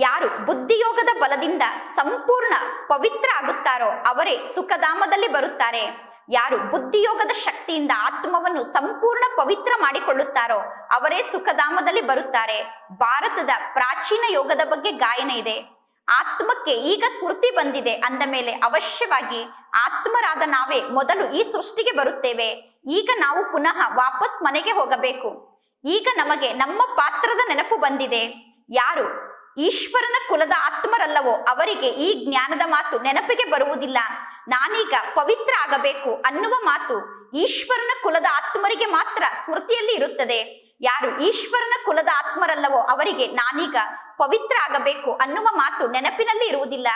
ಯಾರು ಬುದ್ಧಿಯೋಗದ ಬಲದಿಂದ ಸಂಪೂರ್ಣ ಪವಿತ್ರ ಆಗುತ್ತಾರೋ ಅವರೇ ಸುಖಧಾಮದಲ್ಲಿ ಬರುತ್ತಾರೆ. ಯಾರು ಬುದ್ಧಿಯೋಗದ ಶಕ್ತಿಯಿಂದ ಆತ್ಮವನ್ನು ಸಂಪೂರ್ಣ ಪವಿತ್ರ ಮಾಡಿಕೊಳ್ಳುತ್ತಾರೋ ಅವರೇ ಸುಖಧಾಮದಲ್ಲಿ ಬರುತ್ತಾರೆ. ಭಾರತದ ಪ್ರಾಚೀನ ಯೋಗದ ಬಗ್ಗೆ ಗಾಯನ ಇದೆ. ಆತ್ಮಕ್ಕೆ ಈಗ ಸ್ಮೃತಿ ಬಂದಿದೆ ಅಂದ ಮೇಲೆ ಅವಶ್ಯವಾಗಿ ಆತ್ಮರಾದ ನಾವೇ ಮೊದಲು ಈ ಸೃಷ್ಟಿಗೆ ಬರುತ್ತೇವೆ. ಈಗ ನಾವು ಪುನಃ ವಾಪಸ್ ಮನೆಗೆ ಹೋಗಬೇಕು. ಈಗ ನಮಗೆ ನಮ್ಮ ಪಾತ್ರದ ನೆನಪು ಬಂದಿದೆ. ಯಾರು ಈಶ್ವರನ ಕುಲದ ಆತ್ಮರಲ್ಲವೋ ಅವರಿಗೆ ಈ ಜ್ಞಾನದ ಮಾತು ನೆನಪಿಗೆ ಬರುವುದಿಲ್ಲ. ನಾನೀಗ ಪವಿತ್ರ ಆಗಬೇಕು ಅನ್ನುವ ಮಾತು ಈಶ್ವರನ ಕುಲದ ಆತ್ಮರಿಗೆ ಮಾತ್ರ ಸ್ಮೃತಿಯಲ್ಲಿ ಇರುತ್ತದೆ. ಯಾರು ಈಶ್ವರನ ಕುಲದ ಆತ್ಮರಲ್ಲವೋ ಅವರಿಗೆ ನಾನೀಗ ಪವಿತ್ರ ಆಗಬೇಕು ಅನ್ನುವ ಮಾತು ನೆನಪಿನಲ್ಲಿ ಇರುವುದಿಲ್ಲ.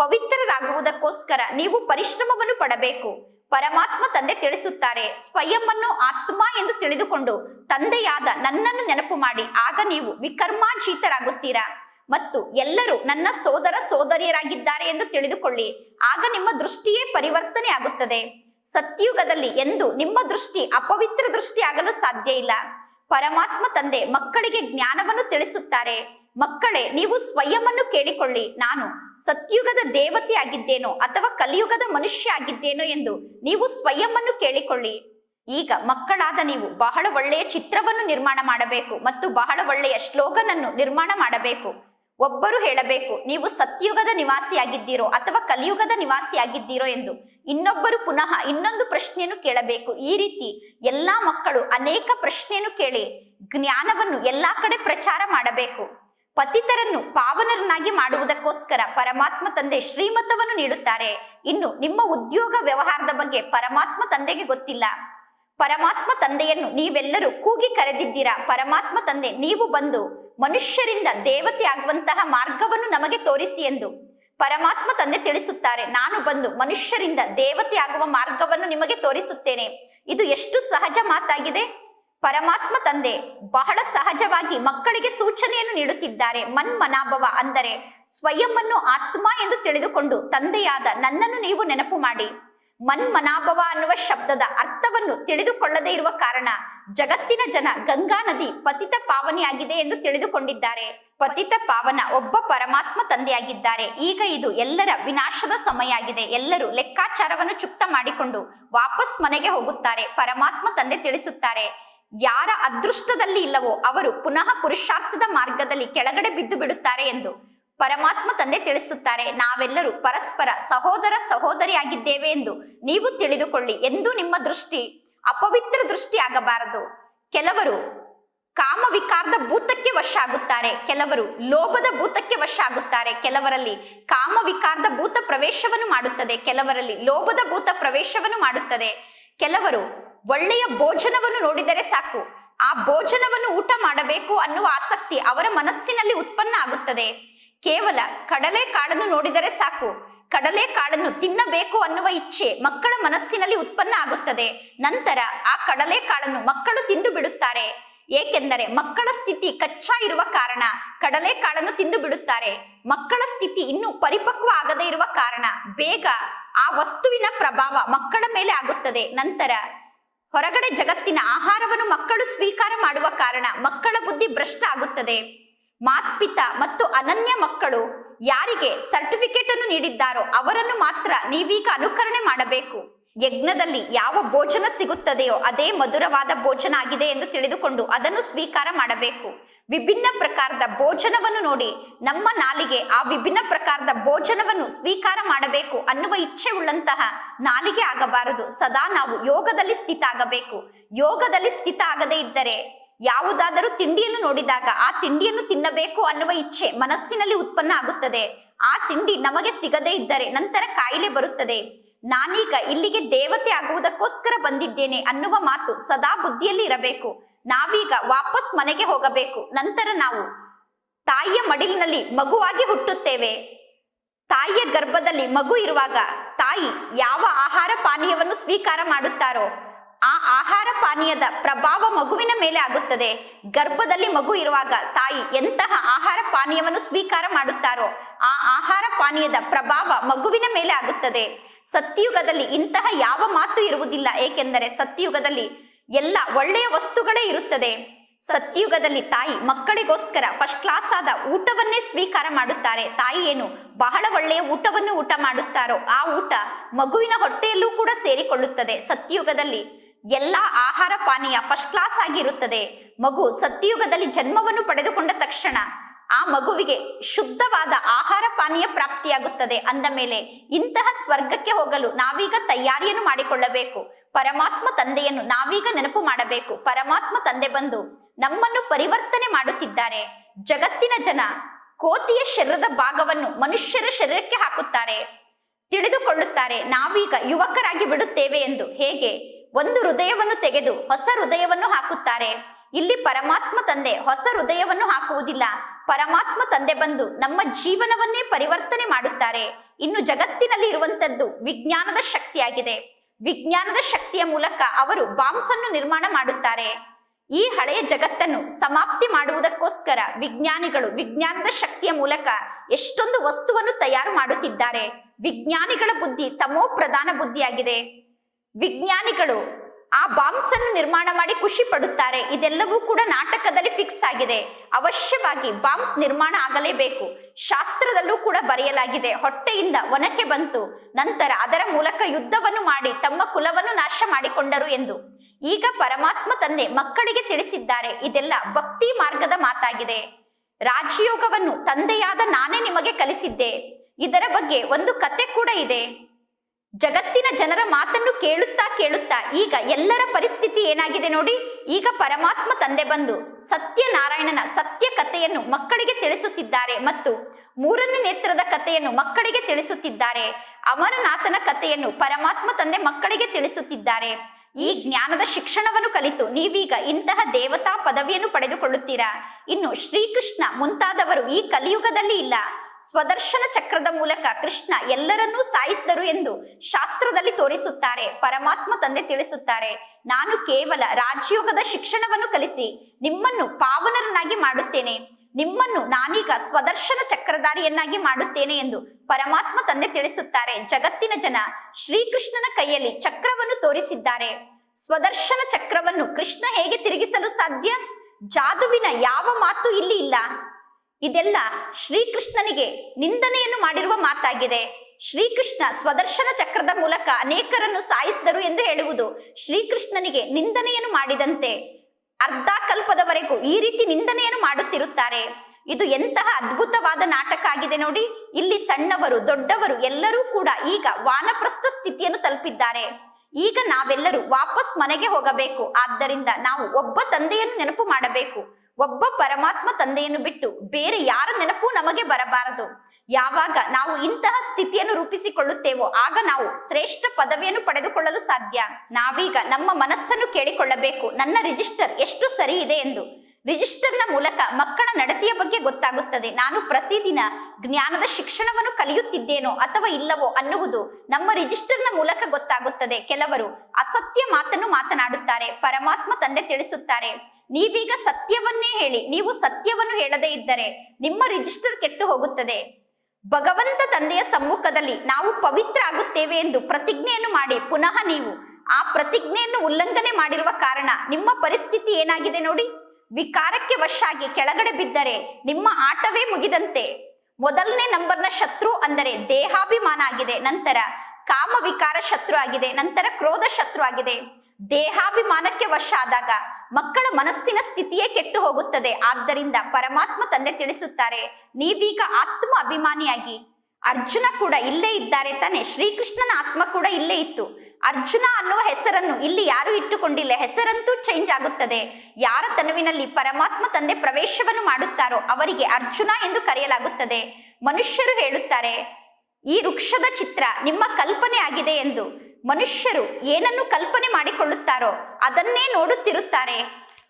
ಪವಿತ್ರರಾಗುವುದಕ್ಕೋಸ್ಕರ ನೀವು ಪರಿಶ್ರಮವನ್ನು ಪಡಬೇಕು. ಪರಮಾತ್ಮ ತಂದೆ ತಿಳಿಸುತ್ತಾರೆ ಸ್ವಯಂವನ್ನು ಆತ್ಮ ಎಂದು ತಿಳಿದುಕೊಂಡು ತಂದೆಯಾದ ನನ್ನನ್ನು ನೆನಪು ಮಾಡಿ, ಆಗ ನೀವು ವಿಕರ್ಮಾಜೀತರಾಗುತ್ತೀರಾ ಮತ್ತು ಎಲ್ಲರೂ ನನ್ನ ಸೋದರ ಸೋದರಿಯರಾಗಿದ್ದಾರೆ ಎಂದು ತಿಳಿದುಕೊಳ್ಳಿ, ಆಗ ನಿಮ್ಮ ದೃಷ್ಟಿಯೇ ಪರಿವರ್ತನೆ ಆಗುತ್ತದೆ. ಸತ್ಯುಗದಲ್ಲಿ ಎಂದು ನಿಮ್ಮ ದೃಷ್ಟಿ ಅಪವಿತ್ರ ದೃಷ್ಟಿ ಆಗಲು ಸಾಧ್ಯ ಇಲ್ಲ. ಪರಮಾತ್ಮ ತಂದೆ ಮಕ್ಕಳಿಗೆ ಜ್ಞಾನವನ್ನು ತಿಳಿಸುತ್ತಾರೆ ಮಕ್ಕಳೇ, ನೀವು ಸ್ವಯಂವನ್ನು ಕೇಳಿಕೊಳ್ಳಿ. ನಾನು ಸತ್ಯುಗದ ದೇವತೆ ಆಗಿದ್ದೇನೋ ಅಥವಾ ಕಲಿಯುಗದ ಮನುಷ್ಯ ಆಗಿದ್ದೇನೋ ಎಂದು ನೀವು ಸ್ವಯಂವನ್ನು ಕೇಳಿಕೊಳ್ಳಿ. ಈಗ ಮಕ್ಕಳಾದ ನೀವು ಬಹಳ ಒಳ್ಳೆಯ ಚಿತ್ರವನ್ನು ನಿರ್ಮಾಣ ಮಾಡಬೇಕು ಮತ್ತು ಬಹಳ ಒಳ್ಳೆಯ ಶ್ಲೋಗನ್ ನಿರ್ಮಾಣ ಮಾಡಬೇಕು. ಒಬ್ಬರು ಹೇಳಬೇಕು, ನೀವು ಸತ್ಯುಗದ ನಿವಾಸಿಯಾಗಿದ್ದೀರೋ ಅಥವಾ ಕಲಿಯುಗದ ನಿವಾಸಿಯಾಗಿದ್ದೀರೋ ಎಂದು. ಇನ್ನೊಬ್ಬರು ಪುನಃ ಇನ್ನೊಂದು ಪ್ರಶ್ನೆಯನ್ನು ಕೇಳಬೇಕು. ಈ ರೀತಿ ಎಲ್ಲಾ ಮಕ್ಕಳು ಅನೇಕ ಪ್ರಶ್ನೆಯನ್ನು ಕೇಳಿ, ಜ್ಞಾನವನ್ನು ಎಲ್ಲಾ ಕಡೆ ಪ್ರಚಾರ ಮಾಡಬೇಕು. ಪತಿತರನ್ನು ಪಾವನರನ್ನಾಗಿ ಮಾಡುವುದಕ್ಕೋಸ್ಕರ ಪರಮಾತ್ಮ ತಂದೆ ಶ್ರೀಮತವನ್ನು ನೀಡುತ್ತಾರೆ. ಇನ್ನು ನಿಮ್ಮ ಉದ್ಯೋಗ ವ್ಯವಹಾರದ ಬಗ್ಗೆ ಪರಮಾತ್ಮ ತಂದೆಗೆ ಗೊತ್ತಿಲ್ಲ. ಪರಮಾತ್ಮ ತಂದೆಯನ್ನು ನೀವೆಲ್ಲರೂ ಕೂಗಿ ಕರೆದಿದ್ದೀರಾ? ಪರಮಾತ್ಮ ತಂದೆ, ನೀವು ಬಂದು ಮನುಷ್ಯರಿಂದ ದೇವತೆ ಆಗುವಂತಹ ಮಾರ್ಗವನ್ನು ನಮಗೆ ತೋರಿಸಿ ಎಂದು ಪರಮಾತ್ಮ ತಂದೆ ತಿಳಿಸುತ್ತಾರೆ. ನಾನು ಬಂದು ಮನುಷ್ಯರಿಂದ ದೇವತೆ ಆಗುವ ಮಾರ್ಗವನ್ನು ನಿಮಗೆ ತೋರಿಸುತ್ತೇನೆ. ಇದು ಎಷ್ಟು ಸಹಜ ಮಾತಾಗಿದೆ? ಪರಮಾತ್ಮ ತಂದೆ ಬಹಳ ಸಹಜವಾಗಿ ಮಕ್ಕಳಿಗೆ ಸೂಚನೆಯನ್ನು ನೀಡುತ್ತಿದ್ದಾರೆ. ಮನ್ಮನಾಭವ ಅಂದರೆ ಸ್ವಯಂವನ್ನು ಆತ್ಮ ಎಂದು ತಿಳಿದುಕೊಂಡು ತಂದೆಯಾದ ನನ್ನನ್ನು ನೀವು ನೆನಪು ಮಾಡಿ. ಮನ್ಮನಾಭವ ಅನ್ನುವ ಶಬ್ದದ ಅರ್ಥವನ್ನು ತಿಳಿದುಕೊಳ್ಳದೇ ಇರುವ ಕಾರಣ ಜಗತ್ತಿನ ಜನ ಗಂಗಾ ನದಿ ಪತಿತ ಪಾವನೆಯಾಗಿದೆ ಎಂದು ತಿಳಿದುಕೊಂಡಿದ್ದಾರೆ. ಪತಿತ ಪಾವನ ಒಬ್ಬ ಪರಮಾತ್ಮ ತಂದೆಯಾಗಿದ್ದಾರೆ. ಈಗ ಇದು ಎಲ್ಲರ ವಿನಾಶದ ಸಮಯ ಆಗಿದೆ ಎಲ್ಲರೂ ಲೆಕ್ಕಾಚಾರವನ್ನು ಚುಕ್ತ ಮಾಡಿಕೊಂಡು ವಾಪಸ್ ಮನೆಗೆ ಹೋಗುತ್ತಾರೆ. ಪರಮಾತ್ಮ ತಂದೆ ತಿಳಿಸುತ್ತಾರೆ. ಯಾರ ಅದೃಷ್ಟದಲ್ಲಿ ಇಲ್ಲವೋ ಅವರು ಪುನಃ ಪುರುಷಾರ್ಥದ ಮಾರ್ಗದಲ್ಲಿ ಕೆಳಗಡೆ ಬಿದ್ದು ಬಿಡುತ್ತಾರೆ ಎಂದು ಪರಮಾತ್ಮ ತಂದೆ ತಿಳಿಸುತ್ತಾರೆ. ನಾವೆಲ್ಲರೂ ಪರಸ್ಪರ ಸಹೋದರ ಸಹೋದರಿಯಾಗಿದ್ದೇವೆ ಎಂದು ನೀವು ತಿಳಿದುಕೊಳ್ಳಿ. ಎಂದು ನಿಮ್ಮ ದೃಷ್ಟಿ, ಅಪವಿತ್ರ ದೃಷ್ಟಿ ಆಗಬಾರದು. ಕೆಲವರು ಕಾಮ ವಿಕಾರದ ಭೂತಕ್ಕೆ ವಶ ಆಗುತ್ತಾರೆ ಕೆಲವರು ಲೋಭದ ಭೂತಕ್ಕೆ ವಶ ಆಗುತ್ತಾರೆ ಕೆಲವರಲ್ಲಿ ಕಾಮ ವಿಕಾರದ ಭೂತ ಪ್ರವೇಶವನ್ನು ಮಾಡುತ್ತದೆ. ಕೆಲವರಲ್ಲಿ ಲೋಭದ ಭೂತ ಪ್ರವೇಶವನ್ನು ಮಾಡುತ್ತದೆ. ಕೆಲವರು ಒಳ್ಳೆಯ ಭೋಜನವನ್ನು ನೋಡಿದರೆ ಸಾಕು. ಆ ಭೋಜನವನ್ನು ಊಟ ಮಾಡಬೇಕು ಅನ್ನುವ ಆಸಕ್ತಿ ಅವರ ಮನಸ್ಸಿನಲ್ಲಿ ಉತ್ಪನ್ನ ಆಗುತ್ತದೆ. ಕೇವಲ ಕಡಲೆ ಕಾಳನ್ನು ನೋಡಿದರೆ ಸಾಕು. ಕಡಲೆ ಕಾಳನ್ನು ತಿನ್ನಬೇಕು ಅನ್ನುವ ಇಚ್ಛೆ ಮಕ್ಕಳ ಮನಸ್ಸಿನಲ್ಲಿ ಉತ್ಪನ್ನ ಆಗುತ್ತದೆ. ನಂತರ ಆ ಕಡಲೆ ಕಾಳನ್ನು ಮಕ್ಕಳು ತಿಂದು ಬಿಡುತ್ತಾರೆ. ಏಕೆಂದರೆ ಮಕ್ಕಳ ಸ್ಥಿತಿ ಕಚ್ಚಾ ಇರುವ ಕಾರಣ ಕಡಲೆ ಕಾಳನ್ನು ತಿಂದು ಬಿಡುತ್ತಾರೆ. ಮಕ್ಕಳ ಸ್ಥಿತಿ ಇನ್ನೂ ಪರಿಪಕ್ವ ಆಗದೇ ಇರುವ ಕಾರಣ ಬೇಗ ಆ ವಸ್ತುವಿನ ಪ್ರಭಾವ ಮಕ್ಕಳ ಮೇಲೆ ಆಗುತ್ತದೆ. ನಂತರ ಹೊರಗಡೆ ಜಗತ್ತಿನ ಆಹಾರವನ್ನು ಮಕ್ಕಳು ಸ್ವೀಕಾರ ಮಾಡುವ ಕಾರಣ ಮಕ್ಕಳ ಬುದ್ಧಿ ಭ್ರಷ್ಟ ಆಗುತ್ತದೆ. ಮಾತ್ಪಿತ ಮತ್ತು ಅನನ್ಯ ಮಕ್ಕಳು ಯಾರಿಗೆ ಸರ್ಟಿಫಿಕೇಟ್ ಅನ್ನು ನೀಡಿದ್ದಾರೋ ಅವರನ್ನು ಮಾತ್ರ ನೀವೀಗ ಅನುಕರಣೆ ಮಾಡಬೇಕು. ಯಜ್ಞದಲ್ಲಿ ಯಾವ ಭೋಜನ ಸಿಗುತ್ತದೆಯೋ ಅದೇ ಮಧುರವಾದ ಭೋಜನ ಆಗಿದೆ ಎಂದು ತಿಳಿದುಕೊಂಡು ಅದನ್ನು ಸ್ವೀಕಾರ ಮಾಡಬೇಕು. ವಿಭಿನ್ನ ಪ್ರಕಾರದ ಭೋಜನವನ್ನು ನೋಡಿ ನಮ್ಮ ನಾಲಿಗೆ ಆ ವಿಭಿನ್ನ ಪ್ರಕಾರದ ಭೋಜನವನ್ನು ಸ್ವೀಕಾರ ಮಾಡಬೇಕು ಅನ್ನುವ ಇಚ್ಛೆ ಉಳ್ಳಂತಹ ನಾಲಿಗೆ ಆಗಬಾರದು. ಸದಾ ನಾವು ಯೋಗದಲ್ಲಿ ಸ್ಥಿತ ಆಗಬೇಕು ಯೋಗದಲ್ಲಿ ಸ್ಥಿತ ಆಗದೇ ಇದ್ದರೆ ಯಾವುದಾದರೂ ತಿಂಡಿಯನ್ನು ನೋಡಿದಾಗ ಆ ತಿಂಡಿಯನ್ನು ತಿನ್ನಬೇಕು ಅನ್ನುವ ಇಚ್ಛೆ ಮನಸ್ಸಿನಲ್ಲಿ ಉತ್ಪನ್ನ ಆಗುತ್ತದೆ. ಆ ತಿಂಡಿ ನಮಗೆ ಸಿಗದೇ ಇದ್ದರೆ ನಂತರ ಕಾಯಿಲೆ ಬರುತ್ತದೆ. ನಾನೀಗ ಇಲ್ಲಿಗೆ ದೇವತೆ ಆಗುವುದಕ್ಕೋಸ್ಕರ ಬಂದಿದ್ದೇನೆ ಅನ್ನುವ ಮಾತು ಸದಾ ಬುದ್ಧಿಯಲ್ಲಿ ಇರಬೇಕು. ನಾವೀಗ ವಾಪಸ್ ಮನೆಗೆ ಹೋಗಬೇಕು. ನಂತರ ನಾವು ತಾಯಿಯ ಮಡಿಲಿನಲ್ಲಿ ಮಗುವಾಗಿ ಹುಟ್ಟುತ್ತೇವೆ. ತಾಯಿಯ ಗರ್ಭದಲ್ಲಿ ಮಗು ಇರುವಾಗ ತಾಯಿ ಯಾವ ಆಹಾರ ಪಾನೀಯವನ್ನು ಸ್ವೀಕಾರ ಮಾಡುತ್ತಾರೋ, ಆ ಆಹಾರ ಪಾನೀಯದ ಪ್ರಭಾವ ಮಗುವಿನ ಮೇಲೆ ಆಗುತ್ತದೆ. ಗರ್ಭದಲ್ಲಿ ಮಗು ಇರುವಾಗ ತಾಯಿ ಎಂತಹ ಆಹಾರ ಪಾನೀಯವನ್ನು ಸ್ವೀಕಾರ ಮಾಡುತ್ತಾರೋ, ಆ ಆಹಾರ ಪಾನೀಯದ ಪ್ರಭಾವ ಮಗುವಿನ ಮೇಲೆ ಆಗುತ್ತದೆ. ಸತ್ಯಯುಗದಲ್ಲಿ ಇಂತಹ ಯಾವ ಮಾತು ಇರುವುದಿಲ್ಲ. ಏಕೆಂದರೆ ಸತ್ಯುಗದಲ್ಲಿ ಎಲ್ಲ ಒಳ್ಳೆಯ ವಸ್ತುಗಳೇ ಇರುತ್ತದೆ. ಸತ್ಯುಗದಲ್ಲಿ ತಾಯಿ ಮಕ್ಕಳಿಗೋಸ್ಕರ ಫಸ್ಟ್ ಕ್ಲಾಸ್ ಆದ ಊಟವನ್ನೇ ಸ್ವೀಕಾರ ಮಾಡುತ್ತಾರೆ. ತಾಯಿ ಏನು ಬಹಳ ಒಳ್ಳೆಯ ಊಟವನ್ನು ಊಟ ಮಾಡುತ್ತಾರೋ ಆ ಊಟ ಮಗುವಿನ ಹೊಟ್ಟೆಯಲ್ಲೂ ಕೂಡ ಸೇರಿಕೊಳ್ಳುತ್ತದೆ. ಸತ್ಯುಗದಲ್ಲಿ ಎಲ್ಲ ಆಹಾರ ಪಾನೀಯ ಫಸ್ಟ್ ಕ್ಲಾಸ್ ಆಗಿರುತ್ತದೆ ಮಗು ಸತ್ಯುಗದಲ್ಲಿ ಜನ್ಮವನ್ನು ಪಡೆದುಕೊಂಡ ತಕ್ಷಣ ಆ ಮಗುವಿಗೆ ಶುದ್ಧವಾದ ಆಹಾರ ಪಾನೀಯ ಪ್ರಾಪ್ತಿಯಾಗುತ್ತದೆ ಅಂದ ಮೇಲೆ ಇಂತಹ ಸ್ವರ್ಗಕ್ಕೆ ಹೋಗಲು ನಾವೀಗ ತಯಾರಿಯನ್ನು ಮಾಡಿಕೊಳ್ಳಬೇಕು. ಪರಮಾತ್ಮ ತಂದೆಯನ್ನು ನಾವೀಗ ನೆನಪು ಮಾಡಬೇಕು. ಪರಮಾತ್ಮ ತಂದೆ ಬಂದು ನಮ್ಮನ್ನು ಪರಿವರ್ತನೆ ಮಾಡುತ್ತಿದ್ದಾರೆ. ಜಗತ್ತಿನ ಜನ ಕೋತಿಯ ಶರೀರದ ಭಾಗವನ್ನು ಮನುಷ್ಯರ ಶರೀರಕ್ಕೆ ಹಾಕುತ್ತಾರೆ. ತಿಳಿದುಕೊಳ್ಳುತ್ತಾರೆ, ನಾವೀಗ ಯುವಕರಾಗಿ ಬಿಡುತ್ತೇವೆ ಎಂದು ಹೇಗೆ ಒಂದು ಹೃದಯವನ್ನು ತೆಗೆದು ಹೊಸ ಹೃದಯವನ್ನು ಹಾಕುತ್ತಾರೆ. ಇಲ್ಲಿ ಪರಮಾತ್ಮ ತಂದೆ ಹೊಸ ಹೃದಯವನ್ನು ಹಾಕುವುದಿಲ್ಲ. ಪರಮಾತ್ಮ ತಂದೆ ಬಂದು ನಮ್ಮ ಜೀವನವನ್ನೇ ಪರಿವರ್ತನೆ ಮಾಡುತ್ತಾರೆ. ಇನ್ನು ಜಗತ್ತಿನಲ್ಲಿ ಇರುವಂತದ್ದು ವಿಜ್ಞಾನದ ಶಕ್ತಿಯಾಗಿದೆ. ವಿಜ್ಞಾನದ ಶಕ್ತಿಯ ಮೂಲಕ ಅವರು ಬಾಂಬ್ಸ್ ಅನ್ನು ನಿರ್ಮಾಣ ಮಾಡುತ್ತಾರೆ. ಈ ಹಳೆಯ ಜಗತ್ತನ್ನು ಸಮಾಪ್ತಿ ಮಾಡುವುದಕ್ಕೋಸ್ಕರ ವಿಜ್ಞಾನಿಗಳು ವಿಜ್ಞಾನದ ಶಕ್ತಿಯ ಮೂಲಕ ಎಷ್ಟೊಂದು ವಸ್ತುವನ್ನು ತಯಾರು ಮಾಡುತ್ತಿದ್ದಾರೆ. ವಿಜ್ಞಾನಿಗಳ ಬುದ್ಧಿ ತಮೋ ಪ್ರಧಾನ ಬುದ್ಧಿಯಾಗಿದೆ. ವಿಜ್ಞಾನಿಗಳು ಆ ಬಾಂಬ್ಸ್ ಅನ್ನು ನಿರ್ಮಾಣ ಮಾಡಿ ಖುಷಿ ಪಡುತ್ತಾರೆ. ಇದೆಲ್ಲವೂ ಕೂಡ ನಾಟಕದಲ್ಲಿ ಫಿಕ್ಸ್ ಆಗಿದೆ. ಅವಶ್ಯವಾಗಿ ಬಾಂಬ್ಸ್ ನಿರ್ಮಾಣ ಆಗಲೇಬೇಕು. ಶಾಸ್ತ್ರದಲ್ಲೂ ಕೂಡ ಬರೆಯಲಾಗಿದೆ. ಹೊಟ್ಟೆಯಿಂದ ಒನಕೆ ಬಂತು. ನಂತರ ಅದರ ಮೂಲಕ ಯುದ್ಧವನ್ನು ಮಾಡಿ ತಮ್ಮ ಕುಲವನ್ನು ನಾಶ ಮಾಡಿಕೊಂಡರು ಎಂದು. ಈಗ ಪರಮಾತ್ಮ ತಂದೆ ಮಕ್ಕಳಿಗೆ ತಿಳಿಸಿದ್ದಾರೆ. ಇದೆಲ್ಲ ಭಕ್ತಿ ಮಾರ್ಗದ ಮಾತಾಗಿದೆ. ರಾಜಯೋಗವನ್ನು ತಂದೆಯಾದ ನಾನೇ ನಿಮಗೆ ಕಲಿಸಿದ್ದೆ. ಇದರ ಬಗ್ಗೆ ಒಂದು ಕತೆ ಕೂಡ ಇದೆ. ಜಗತ್ತಿನ ಜನರ ಮಾತನ್ನು ಕೇಳುತ್ತಾ ಕೇಳುತ್ತಾ ಈಗ ಎಲ್ಲರ ಪರಿಸ್ಥಿತಿ ಏನಾಗಿದೆ ನೋಡಿ, ಈಗ ಪರಮಾತ್ಮ ತಂದೆ ಬಂದು ಸತ್ಯನಾರಾಯಣನ ಸತ್ಯ ಕಥೆಯನ್ನು ಮಕ್ಕಳಿಗೆ ತಿಳಿಸುತ್ತಿದ್ದಾರೆ ಮತ್ತು ಮೂರನೇ ನೇತ್ರದ ಕಥೆಯನ್ನು ಮಕ್ಕಳಿಗೆ ತಿಳಿಸುತ್ತಿದ್ದಾರೆ, ಅಮರನಾಥನ ಕಥೆಯನ್ನು ಪರಮಾತ್ಮ ತಂದೆ ಮಕ್ಕಳಿಗೆ ತಿಳಿಸುತ್ತಿದ್ದಾರೆ. ಈ ಜ್ಞಾನದ ಶಿಕ್ಷಣವನ್ನು ಕಲಿತು ನೀವೀಗ ಇಂತಹ ದೇವತಾ ಪದವಿಯನ್ನು ಪಡೆದುಕೊಳ್ಳುತ್ತೀರಾ? ಇನ್ನು ಶ್ರೀಕೃಷ್ಣ ಮುಂತಾದವರು ಈ ಕಲಿಯುಗದಲ್ಲಿ ಇಲ್ಲ. ಸ್ವದರ್ಶನ ಚಕ್ರದ ಮೂಲಕ ಕೃಷ್ಣ ಎಲ್ಲರನ್ನೂ ಸಾಯಿಸಿದರು ಎಂದು ಶಾಸ್ತ್ರದಲ್ಲಿ ತೋರಿಸುತ್ತಾರೆ, ಪರಮಾತ್ಮ ತಂದೆ ತಿಳಿಸುತ್ತಾರೆ. ನಾನು ಕೇವಲ ರಾಜಯೋಗದ ಶಿಕ್ಷಣವನ್ನು ಕಲಿಸಿ ನಿಮ್ಮನ್ನು ಪಾವನರನ್ನಾಗಿ ಮಾಡುತ್ತೇನೆ. ನಿಮ್ಮನ್ನು ನಾನೀಗ ಸ್ವದರ್ಶನ ಚಕ್ರಧಾರಿಯನ್ನಾಗಿ ಮಾಡುತ್ತೇನೆ ಎಂದು ಪರಮಾತ್ಮ ತಂದೆ ತಿಳಿಸುತ್ತಾರೆ. ಜಗತ್ತಿನ ಜನ ಶ್ರೀಕೃಷ್ಣನ ಕೈಯಲ್ಲಿ ಚಕ್ರವನ್ನು ತೋರಿಸಿದ್ದಾರೆ. ಸ್ವದರ್ಶನ ಚಕ್ರವನ್ನು ಕೃಷ್ಣ ಹೇಗೆ ತಿರುಗಿಸಲು ಸಾಧ್ಯ? ಜಾದುವಿನ ಯಾವ ಮಾತು ಇಲ್ಲಿ ಇಲ್ಲ. ಇದೆಲ್ಲ ಶ್ರೀಕೃಷ್ಣನಿಗೆ ನಿಂದನೆಯನ್ನು ಮಾಡಿರುವ ಮಾತಾಗಿದೆ. ಶ್ರೀಕೃಷ್ಣ ಸ್ವದರ್ಶನ ಚಕ್ರದ ಮೂಲಕ ಅನೇಕರನ್ನು ಸಾಯಿಸಿದರು ಎಂದು ಹೇಳುವುದು ಶ್ರೀಕೃಷ್ಣನಿಗೆ ನಿಂದನೆಯನ್ನು ಮಾಡಿದಂತೆ. ಅರ್ಧ ಕಲ್ಪದವರೆಗೂ ಈ ರೀತಿ ನಿಂದನೆಯನ್ನು ಮಾಡುತ್ತಿರುತ್ತಾರೆ. ಇದು ಎಂತಹ ಅದ್ಭುತವಾದ ನಾಟಕ ಆಗಿದೆ ನೋಡಿ. ಇಲ್ಲಿ ಸಣ್ಣವರು, ದೊಡ್ಡವರು ಎಲ್ಲರೂ ಕೂಡ ಈಗ ವಾನಪ್ರಸ್ಥ ಸ್ಥಿತಿಯನ್ನು ತಲುಪಿದ್ದಾರೆ. ಈಗ ನಾವೆಲ್ಲರೂ ವಾಪಸ್ ಮನೆಗೆ ಹೋಗಬೇಕು. ಆದ್ದರಿಂದ ನಾವು ಒಬ್ಬ ತಂದೆಯನ್ನು ನೆನಪು ಮಾಡಬೇಕು. ಒಬ್ಬ ಪರಮಾತ್ಮ ತಂದೆಯನ್ನು ಬಿಟ್ಟು ಬೇರೆ ಯಾರ ನೆನಪು ನಮಗೆ ಬರಬಾರದು. ಯಾವಾಗ ನಾವು ಇಂತಹ ಸ್ಥಿತಿಯನ್ನು ರೂಪಿಸಿಕೊಳ್ಳುತ್ತೇವೋ ಆಗ ನಾವು ಶ್ರೇಷ್ಠ ಪದವಿಯನ್ನು ಪಡೆದುಕೊಳ್ಳಲು ಸಾಧ್ಯ. ನಾವೀಗ ನಮ್ಮ ಮನಸ್ಸನ್ನು ಕೇಳಿಕೊಳ್ಳಬೇಕು. ನನ್ನ ರಿಜಿಸ್ಟರ್ ಎಷ್ಟು ಸರಿ ಇದೆ ಎಂದು. ರಿಜಿಸ್ಟರ್ನ ಮೂಲಕ ಮಕ್ಕಳ ನಡತೆಯ ಬಗ್ಗೆ ಗೊತ್ತಾಗುತ್ತದೆ. ನಾನು ಪ್ರತಿದಿನ ಜ್ಞಾನದ ಶಿಕ್ಷಣವನ್ನು ಕಲಿಯುತ್ತಿದ್ದೇನೋ ಅಥವಾ ಇಲ್ಲವೋ ಅನ್ನುವುದು ನಮ್ಮ ರಿಜಿಸ್ಟರ್ನ ಮೂಲಕ ಗೊತ್ತಾಗುತ್ತದೆ. ಕೆಲವರು ಅಸತ್ಯ ಮಾತನ್ನು ಮಾತನಾಡುತ್ತಾರೆ. ಪರಮಾತ್ಮ ತಂದೆ ತಿಳಿಸುತ್ತಾರೆ. ನೀವೀಗ ಸತ್ಯವನ್ನೇ ಹೇಳಿ, ನೀವು ಸತ್ಯವನ್ನು ಹೇಳದೇ ಇದ್ದರೆ ನಿಮ್ಮ ರಿಜಿಸ್ಟರ್ ಕೆಟ್ಟು ಹೋಗುತ್ತದೆ. ಭಗವಂತ ತಂದೆಯ ಸಮ್ಮುಖದಲ್ಲಿ ನಾವು ಪವಿತ್ರ ಆಗುತ್ತೇವೆ ಎಂದು ಪ್ರತಿಜ್ಞೆಯನ್ನು ಮಾಡಿ, ಪುನಃ ನೀವು ಆ ಪ್ರತಿಜ್ಞೆಯನ್ನು ಉಲ್ಲಂಘನೆ ಮಾಡಿರುವ ಕಾರಣ ನಿಮ್ಮ ಪರಿಸ್ಥಿತಿ ಏನಾಗಿದೆ ನೋಡಿ? ವಿಕಾರಕ್ಕೆ ವಶಾಗಿ ಕೆಳಗಡೆ ಬಿದ್ದರೆ ನಿಮ್ಮ ಆಟವೇ ಮುಗಿದಂತೆ. ಮೊದಲನೇ ನಂಬರ್ನ ಶತ್ರು ಅಂದರೆ ದೇಹಾಭಿಮಾನ ಆಗಿದೆ, ನಂತರ ಕಾಮ ವಿಕಾರ ಶತ್ರು ಆಗಿದೆ, ನಂತರ ಕ್ರೋಧ ಶತ್ರು ಆಗಿದೆ. ದೇಹಾಭಿಮಾನಕ್ಕೆ ವಶ ಆದಾಗ ಮಕ್ಕಳ ಮನಸ್ಸಿನ ಸ್ಥಿತಿಯೇ ಕೆಟ್ಟು ಹೋಗುತ್ತದೆ. ಆದ್ದರಿಂದ ಪರಮಾತ್ಮ ತಂದೆ ತಿಳಿಸುತ್ತಾರೆ, ನೀವೀಗ ಆತ್ಮ ಅಭಿಮಾನಿಯಾಗಿ. ಅರ್ಜುನ ಕೂಡ ಇಲ್ಲೇ ಇದ್ದಾರೆ ತಾನೆ. ಶ್ರೀಕೃಷ್ಣನ ಆತ್ಮ ಕೂಡ ಇಲ್ಲೇ ಇತ್ತು. ಅರ್ಜುನ ಅನ್ನುವ ಹೆಸರನ್ನು ಇಲ್ಲಿ ಯಾರು ಇಟ್ಟುಕೊಂಡಿಲ್ಲ. ಹೆಸರಂತೂ ಚೇಂಜ್ ಆಗುತ್ತದೆ. ಯಾರ ತನುವಿನಲ್ಲಿ ಪರಮಾತ್ಮ ತಂದೆ ಪ್ರವೇಶವನ್ನು ಮಾಡುತ್ತಾರೋ ಅವರಿಗೆ ಅರ್ಜುನ ಎಂದು ಕರೆಯಲಾಗುತ್ತದೆ. ಮನುಷ್ಯರು ಹೇಳುತ್ತಾರೆ, ಈ ವೃಕ್ಷದ ಚಿತ್ರ ನಿಮ್ಮ ಕಲ್ಪನೆ ಆಗಿದೆ ಎಂದು. ಮನುಷ್ಯರು ಏನನ್ನು ಕಲ್ಪನೆ ಮಾಡಿಕೊಳ್ಳುತ್ತಾರೋ ಅದನ್ನೇ ನೋಡುತ್ತಿರುತ್ತಾರೆ.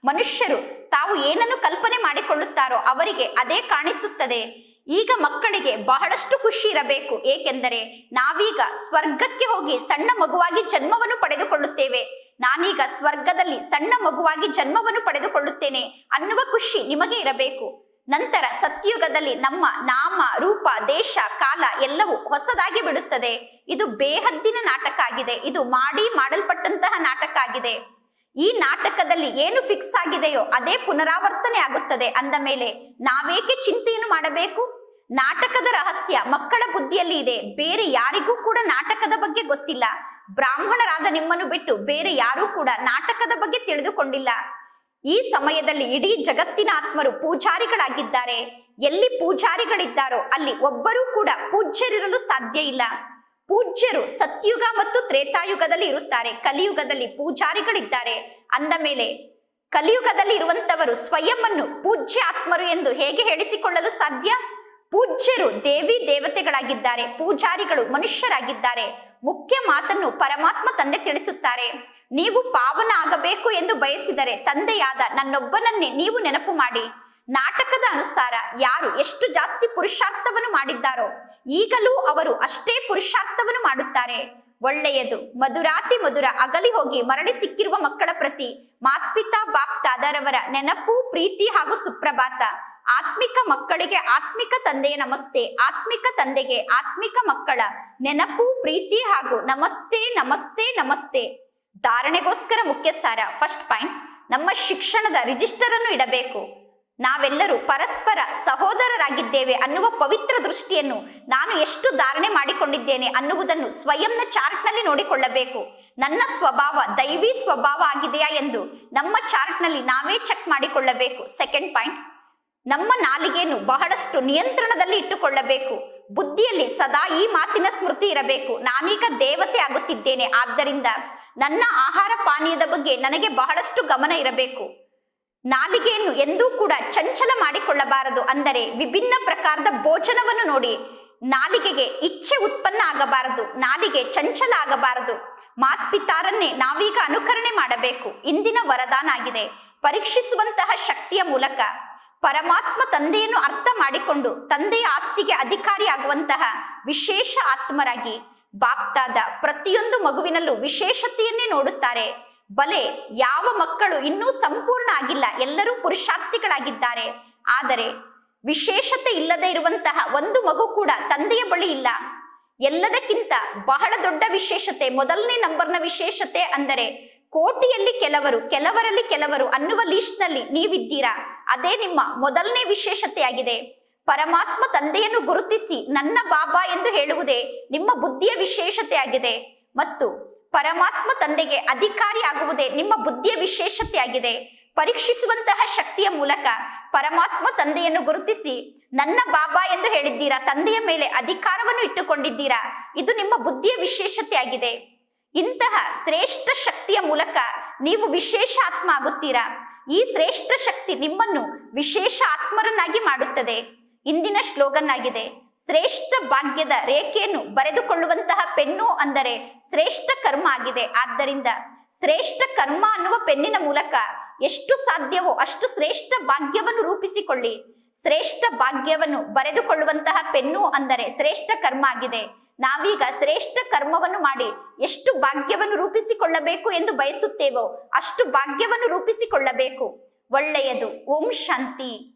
ಮನುಷ್ಯರು ತಾವು ಏನನ್ನು ಕಲ್ಪನೆ ಮಾಡಿಕೊಳ್ಳುತ್ತಾರೋ ಅವರಿಗೆ ಅದೇ ಕಾಣಿಸುತ್ತದೆ. ಈಗ ಮಕ್ಕಳಿಗೆ ಬಹಳಷ್ಟು ಖುಷಿ ಇರಬೇಕು, ಏಕೆಂದರೆ ನಾವೀಗ ಸ್ವರ್ಗಕ್ಕೆ ಹೋಗಿ ಸಣ್ಣ ಮಗುವಾಗಿ ಜನ್ಮವನ್ನು ಪಡೆದುಕೊಳ್ಳುತ್ತೇವೆ. ನಾನೀಗ ಸ್ವರ್ಗದಲ್ಲಿ ಸಣ್ಣ ಮಗುವಾಗಿ ಜನ್ಮವನ್ನು ಪಡೆದುಕೊಳ್ಳುತ್ತೇನೆ ಅನ್ನುವ ಖುಷಿ ನಿಮಗೆ ಇರಬೇಕು. ನಂತರ ಸತ್ಯುಗದಲ್ಲಿ ನಮ್ಮ ನಾಮ, ರೂಪ, ದೇಶ, ಕಾಲ ಎಲ್ಲವೂ ಹೊಸದಾಗಿ ಬಿಡುತ್ತದೆ. ಇದು ಬೇಹದ್ದಿನ ನಾಟಕ ಆಗಿದೆ ಇದು ಮಾಡಿ ಮಾಡಲ್ಪಟ್ಟಂತಹ ನಾಟಕ ಆಗಿದೆ ಈ ನಾಟಕದಲ್ಲಿ ಏನು ಫಿಕ್ಸ್ ಆಗಿದೆಯೋ ಅದೇ ಪುನರಾವರ್ತನೆ ಆಗುತ್ತದೆ. ಅಂದ ಮೇಲೆ ನಾವೇಕೆ ಚಿಂತೆಯನ್ನು ಮಾಡಬೇಕು? ನಾಟಕದ ರಹಸ್ಯ ಮಕ್ಕಳ ಬುದ್ಧಿಯಲ್ಲಿ ಇದೆ. ಬೇರೆ ಯಾರಿಗೂ ಕೂಡ ನಾಟಕದ ಬಗ್ಗೆ ಗೊತ್ತಿಲ್ಲ. ಬ್ರಾಹ್ಮಣರಾದ ನಿಮ್ಮನ್ನು ಬಿಟ್ಟು ಬೇರೆ ಯಾರೂ ಕೂಡ ನಾಟಕದ ಬಗ್ಗೆ ತಿಳಿದುಕೊಂಡಿಲ್ಲ. ಈ ಸಮಯದಲ್ಲಿ ಇಡೀ ಜಗತ್ತಿನ ಆತ್ಮರು ಪೂಜಾರಿಗಳಾಗಿದ್ದಾರೆ. ಎಲ್ಲಿ ಪೂಜಾರಿಗಳಿದ್ದಾರೋ ಅಲ್ಲಿ ಒಬ್ಬರೂ ಕೂಡ ಪೂಜ್ಯರಿರಲು ಸಾಧ್ಯ ಇಲ್ಲ. ಪೂಜ್ಯರು ಸತ್ಯುಗ ಮತ್ತು ತ್ರೇತಾಯುಗದಲ್ಲಿ ಇರುತ್ತಾರೆ. ಕಲಿಯುಗದಲ್ಲಿ ಪೂಜಾರಿಗಳಿದ್ದಾರೆ. ಅಂದ ಮೇಲೆ ಕಲಿಯುಗದಲ್ಲಿ ಇರುವಂತವರು ಸ್ವಯಂ ಅನ್ನು ಪೂಜ್ಯ ಆತ್ಮರು ಎಂದು ಹೇಗೆ ಹೇಳಿಸಿಕೊಳ್ಳಲು ಸಾಧ್ಯ? ಪೂಜ್ಯರು ದೇವಿ ದೇವತೆಗಳಾಗಿದ್ದಾರೆ. ಪೂಜಾರಿಗಳು ಮನುಷ್ಯರಾಗಿದ್ದಾರೆ. ಮುಖ್ಯ ಮಾತನ್ನು ಪರಮಾತ್ಮ ತಂದೆ ತಿಳಿಸುತ್ತಾರೆ. ನೀವು ಪಾವನ ಆಗಬೇಕು ಎಂದು ಬಯಸಿದರೆ ತಂದೆಯಾದ ನನ್ನೊಬ್ಬನನ್ನೇ ನೀವು ನೆನಪು ಮಾಡಿ. ನಾಟಕದ ಅನುಸಾರ ಯಾರು ಎಷ್ಟು ಜಾಸ್ತಿ ಪುರುಷಾರ್ಥವನ್ನು ಮಾಡಿದ್ದಾರೋ ಈಗಲೂ ಅವರು ಅಷ್ಟೇ ಪುರುಷಾರ್ಥವನ್ನು ಮಾಡುತ್ತಾರೆ. ಒಳ್ಳೆಯದು, ಮಧುರಾತಿ ಮಧುರ ಅಗಲಿ ಹೋಗಿ ಮರಳಿ ಸಿಕ್ಕಿರುವ ಮಕ್ಕಳ ಪ್ರತಿ ಮಾತ್ಪಿತಾ ಬಾಪ್ತಾದರವರ ನೆನಪು, ಪ್ರೀತಿ ಹಾಗೂ ಸುಪ್ರಭಾತ. ಆತ್ಮಿಕ ಮಕ್ಕಳಿಗೆ ಆತ್ಮಿಕ ತಂದೆಯ ನಮಸ್ತೆ, ಆತ್ಮಿಕ ತಂದೆಗೆ ಆತ್ಮಿಕ ಮಕ್ಕಳ ನೆನಪು, ಪ್ರೀತಿ ಹಾಗೂ ನಮಸ್ತೆ ನಮಸ್ತೆ ನಮಸ್ತೆ. ಧಾರಣೆಗೋಸ್ಕರ ಮುಖ್ಯ ಸಾರ ಫಸ್ಟ್ ಪಾಯಿಂಟ್ ನಮ್ಮ ಶಿಕ್ಷಣದ ರಿಜಿಸ್ಟರ್ ಅನ್ನು ಇಡಬೇಕು. ನಾವೆಲ್ಲರೂ ಪರಸ್ಪರ ಸಹೋದರರಾಗಿದ್ದೇವೆ ಅನ್ನುವ ಪವಿತ್ರ ದೃಷ್ಟಿಯನ್ನು ನಾನು ಎಷ್ಟು ಧಾರಣೆ ಮಾಡಿಕೊಂಡಿದ್ದೇನೆ ಅನ್ನುವುದನ್ನು ಸ್ವಯಂನ ಚಾರ್ಟ್ನಲ್ಲಿ ನೋಡಿಕೊಳ್ಳಬೇಕು. ನನ್ನ ಸ್ವಭಾವ ದೈವಿ ಸ್ವಭಾವ ಆಗಿದೆಯಾ ಎಂದು ನಮ್ಮ ಚಾರ್ಟ್ನಲ್ಲಿ ನಾವೇ ಚೆಕ್ ಮಾಡಿಕೊಳ್ಳಬೇಕು. ಸೆಕೆಂಡ್ ಪಾಯಿಂಟ್ ನಮ್ಮ ನಾಲಿಗೆಯನ್ನು ಬಹಳಷ್ಟು ನಿಯಂತ್ರಣದಲ್ಲಿ ಇಟ್ಟುಕೊಳ್ಳಬೇಕು. ಬುದ್ಧಿಯಲ್ಲಿ ಸದಾ ಈ ಮಾತಿನ ಸ್ಮೃತಿ ಇರಬೇಕು. ನಾನೀಗ ದೇವತೆ ಆಗುತ್ತಿದ್ದೇನೆ. ಆದ್ದರಿಂದ ನನ್ನ ಆಹಾರ ಪಾನೀಯದ ಬಗ್ಗೆ ನನಗೆ ಬಹಳಷ್ಟು ಗಮನ ಇರಬೇಕು. ನಾಲಿಗೆಯನ್ನು ಎಂದೂ ಕೂಡ ಚಂಚಲ ಮಾಡಿಕೊಳ್ಳಬಾರದು ಅಂದರೆ ವಿಭಿನ್ನ ಪ್ರಕಾರದ ಭೋಜನವನ್ನು ನೋಡಿ. ನಾಲಿಗೆಗೆ ಇಚ್ಛೆ ಉತ್ಪನ್ನ ಆಗಬಾರದು, ನಾಲಿಗೆ ಚಂಚಲ ಆಗಬಾರದು. ಮಾತ್ಪಿತಾರನ್ನೇ ನಾವೀಗ ಅನುಕರಣೆ ಮಾಡಬೇಕು. ಇಂದಿನ ವರದಾನ ಆಗಿದೆ. ಪರೀಕ್ಷಿಸುವಂತಹ ಶಕ್ತಿಯ ಮೂಲಕ. ಪರಮಾತ್ಮ ತಂದೆಯನ್ನು ಅರ್ಥ ಮಾಡಿಕೊಂಡು ತಂದೆಯ ಆಸ್ತಿಗೆ ಅಧಿಕಾರಿಯಾಗುವಂತಹ ವಿಶೇಷ ಆತ್ಮರಾಗಿ. ಬಾಪ್ತಾದ ಪ್ರತಿಯೊಂದು ಮಗುವಿನಲ್ಲೂ ವಿಶೇಷತೆಯನ್ನೇ ನೋಡುತ್ತಾರೆ. ಬಲೆ ಯಾವ ಮಕ್ಕಳು ಇನ್ನೂ ಸಂಪೂರ್ಣ ಆಗಿಲ್ಲ. ಎಲ್ಲರೂ ಪುರುಷಾರ್ಥಿಗಳಾಗಿದ್ದಾರೆ. ಆದರೆ ವಿಶೇಷತೆ ಇಲ್ಲದೆ ಇರುವಂತಹ ಒಂದು ಮಗು ಕೂಡ ತಂದೆಯ ಬಳಿ ಇಲ್ಲ. ಎಲ್ಲದಕ್ಕಿಂತ ಬಹಳ ದೊಡ್ಡ ವಿಶೇಷತೆ, ಮೊದಲನೇ ನಂಬರ್ನ ವಿಶೇಷತೆ ಅಂದರೆ ಕೋಟಿಯಲ್ಲಿ ಕೆಲವರು, ಕೆಲವರಲ್ಲಿ ಕೆಲವರು ಅನ್ನುವ ಲೀಸ್ಟ್ನಲ್ಲಿ ನೀವಿದ್ದೀರಾ. ಅದೇ ನಿಮ್ಮ ಮೊದಲನೇ ವಿಶೇಷತೆಯಾಗಿದೆ. ಪರಮಾತ್ಮ ತಂದೆಯನ್ನು ಗುರುತಿಸಿ ನನ್ನ ಬಾಬಾ ಎಂದು ಹೇಳುವುದೇ ನಿಮ್ಮ ಬುದ್ಧಿಯ ವಿಶೇಷತೆಯಾಗಿದೆ. ಮತ್ತು ಪರಮಾತ್ಮ ತಂದೆಗೆ ಅಧಿಕಾರಿ ಆಗುವುದೇ ನಿಮ್ಮ ಬುದ್ಧಿಯ ವಿಶೇಷತೆಯಾಗಿದೆ. ಪರೀಕ್ಷಿಸುವಂತಹ ಶಕ್ತಿಯ ಮೂಲಕ ಪರಮಾತ್ಮ ತಂದೆಯನ್ನು ಗುರುತಿಸಿ ನನ್ನ ಬಾಬಾ ಎಂದು ಹೇಳಿದ್ದೀರಾ, ತಂದೆಯ ಮೇಲೆ ಅಧಿಕಾರವನ್ನು ಇಟ್ಟುಕೊಂಡಿದ್ದೀರಾ, ಇದು ನಿಮ್ಮ ಬುದ್ಧಿಯ ವಿಶೇಷತೆಯಾಗಿದೆ. ಇಂತಹ ಶ್ರೇಷ್ಠ ಶಕ್ತಿಯ ಮೂಲಕ ನೀವು ವಿಶೇಷ ಆತ್ಮ ಆಗುತ್ತೀರಾ? ಈ ಶ್ರೇಷ್ಠ ಶಕ್ತಿ ನಿಮ್ಮನ್ನು ವಿಶೇಷ ಆತ್ಮರನ್ನಾಗಿ ಮಾಡುತ್ತದೆ. ಇಂದಿನ ಶ್ಲೋಗನ್ ಆಗಿದೆ ಶ್ರೇಷ್ಠ ಭಾಗ್ಯದ ರೇಖೆಯನ್ನು ಬರೆದುಕೊಳ್ಳುವಂತಹ ಪೆನ್ನು ಅಂದರೆ ಶ್ರೇಷ್ಠ ಕರ್ಮ ಆಗಿದೆ. ಆದ್ದರಿಂದ ಶ್ರೇಷ್ಠ ಕರ್ಮ ಅನ್ನುವ ಪೆನ್ನಿನ ಮೂಲಕ ಎಷ್ಟು ಸಾಧ್ಯವೋ ಅಷ್ಟು ಶ್ರೇಷ್ಠ ಭಾಗ್ಯವನ್ನು ರೂಪಿಸಿಕೊಳ್ಳಿ. ಶ್ರೇಷ್ಠ ಭಾಗ್ಯವನ್ನು ಬರೆದುಕೊಳ್ಳುವಂತಹ ಪೆನ್ನು ಅಂದರೆ ಶ್ರೇಷ್ಠ ಕರ್ಮ ಆಗಿದೆ. ನಾವೀಗ ಶ್ರೇಷ್ಠ ಕರ್ಮವನ್ನು ಮಾಡಿ ಎಷ್ಟು ಭಾಗ್ಯವನ್ನು ರೂಪಿಸಿಕೊಳ್ಳಬೇಕು ಎಂದು ಬಯಸುತ್ತೇವೋ ಅಷ್ಟು ಭಾಗ್ಯವನ್ನು ರೂಪಿಸಿಕೊಳ್ಳಬೇಕು. ಒಳ್ಳೆಯದು. ಓಂ ಶಾಂತಿ.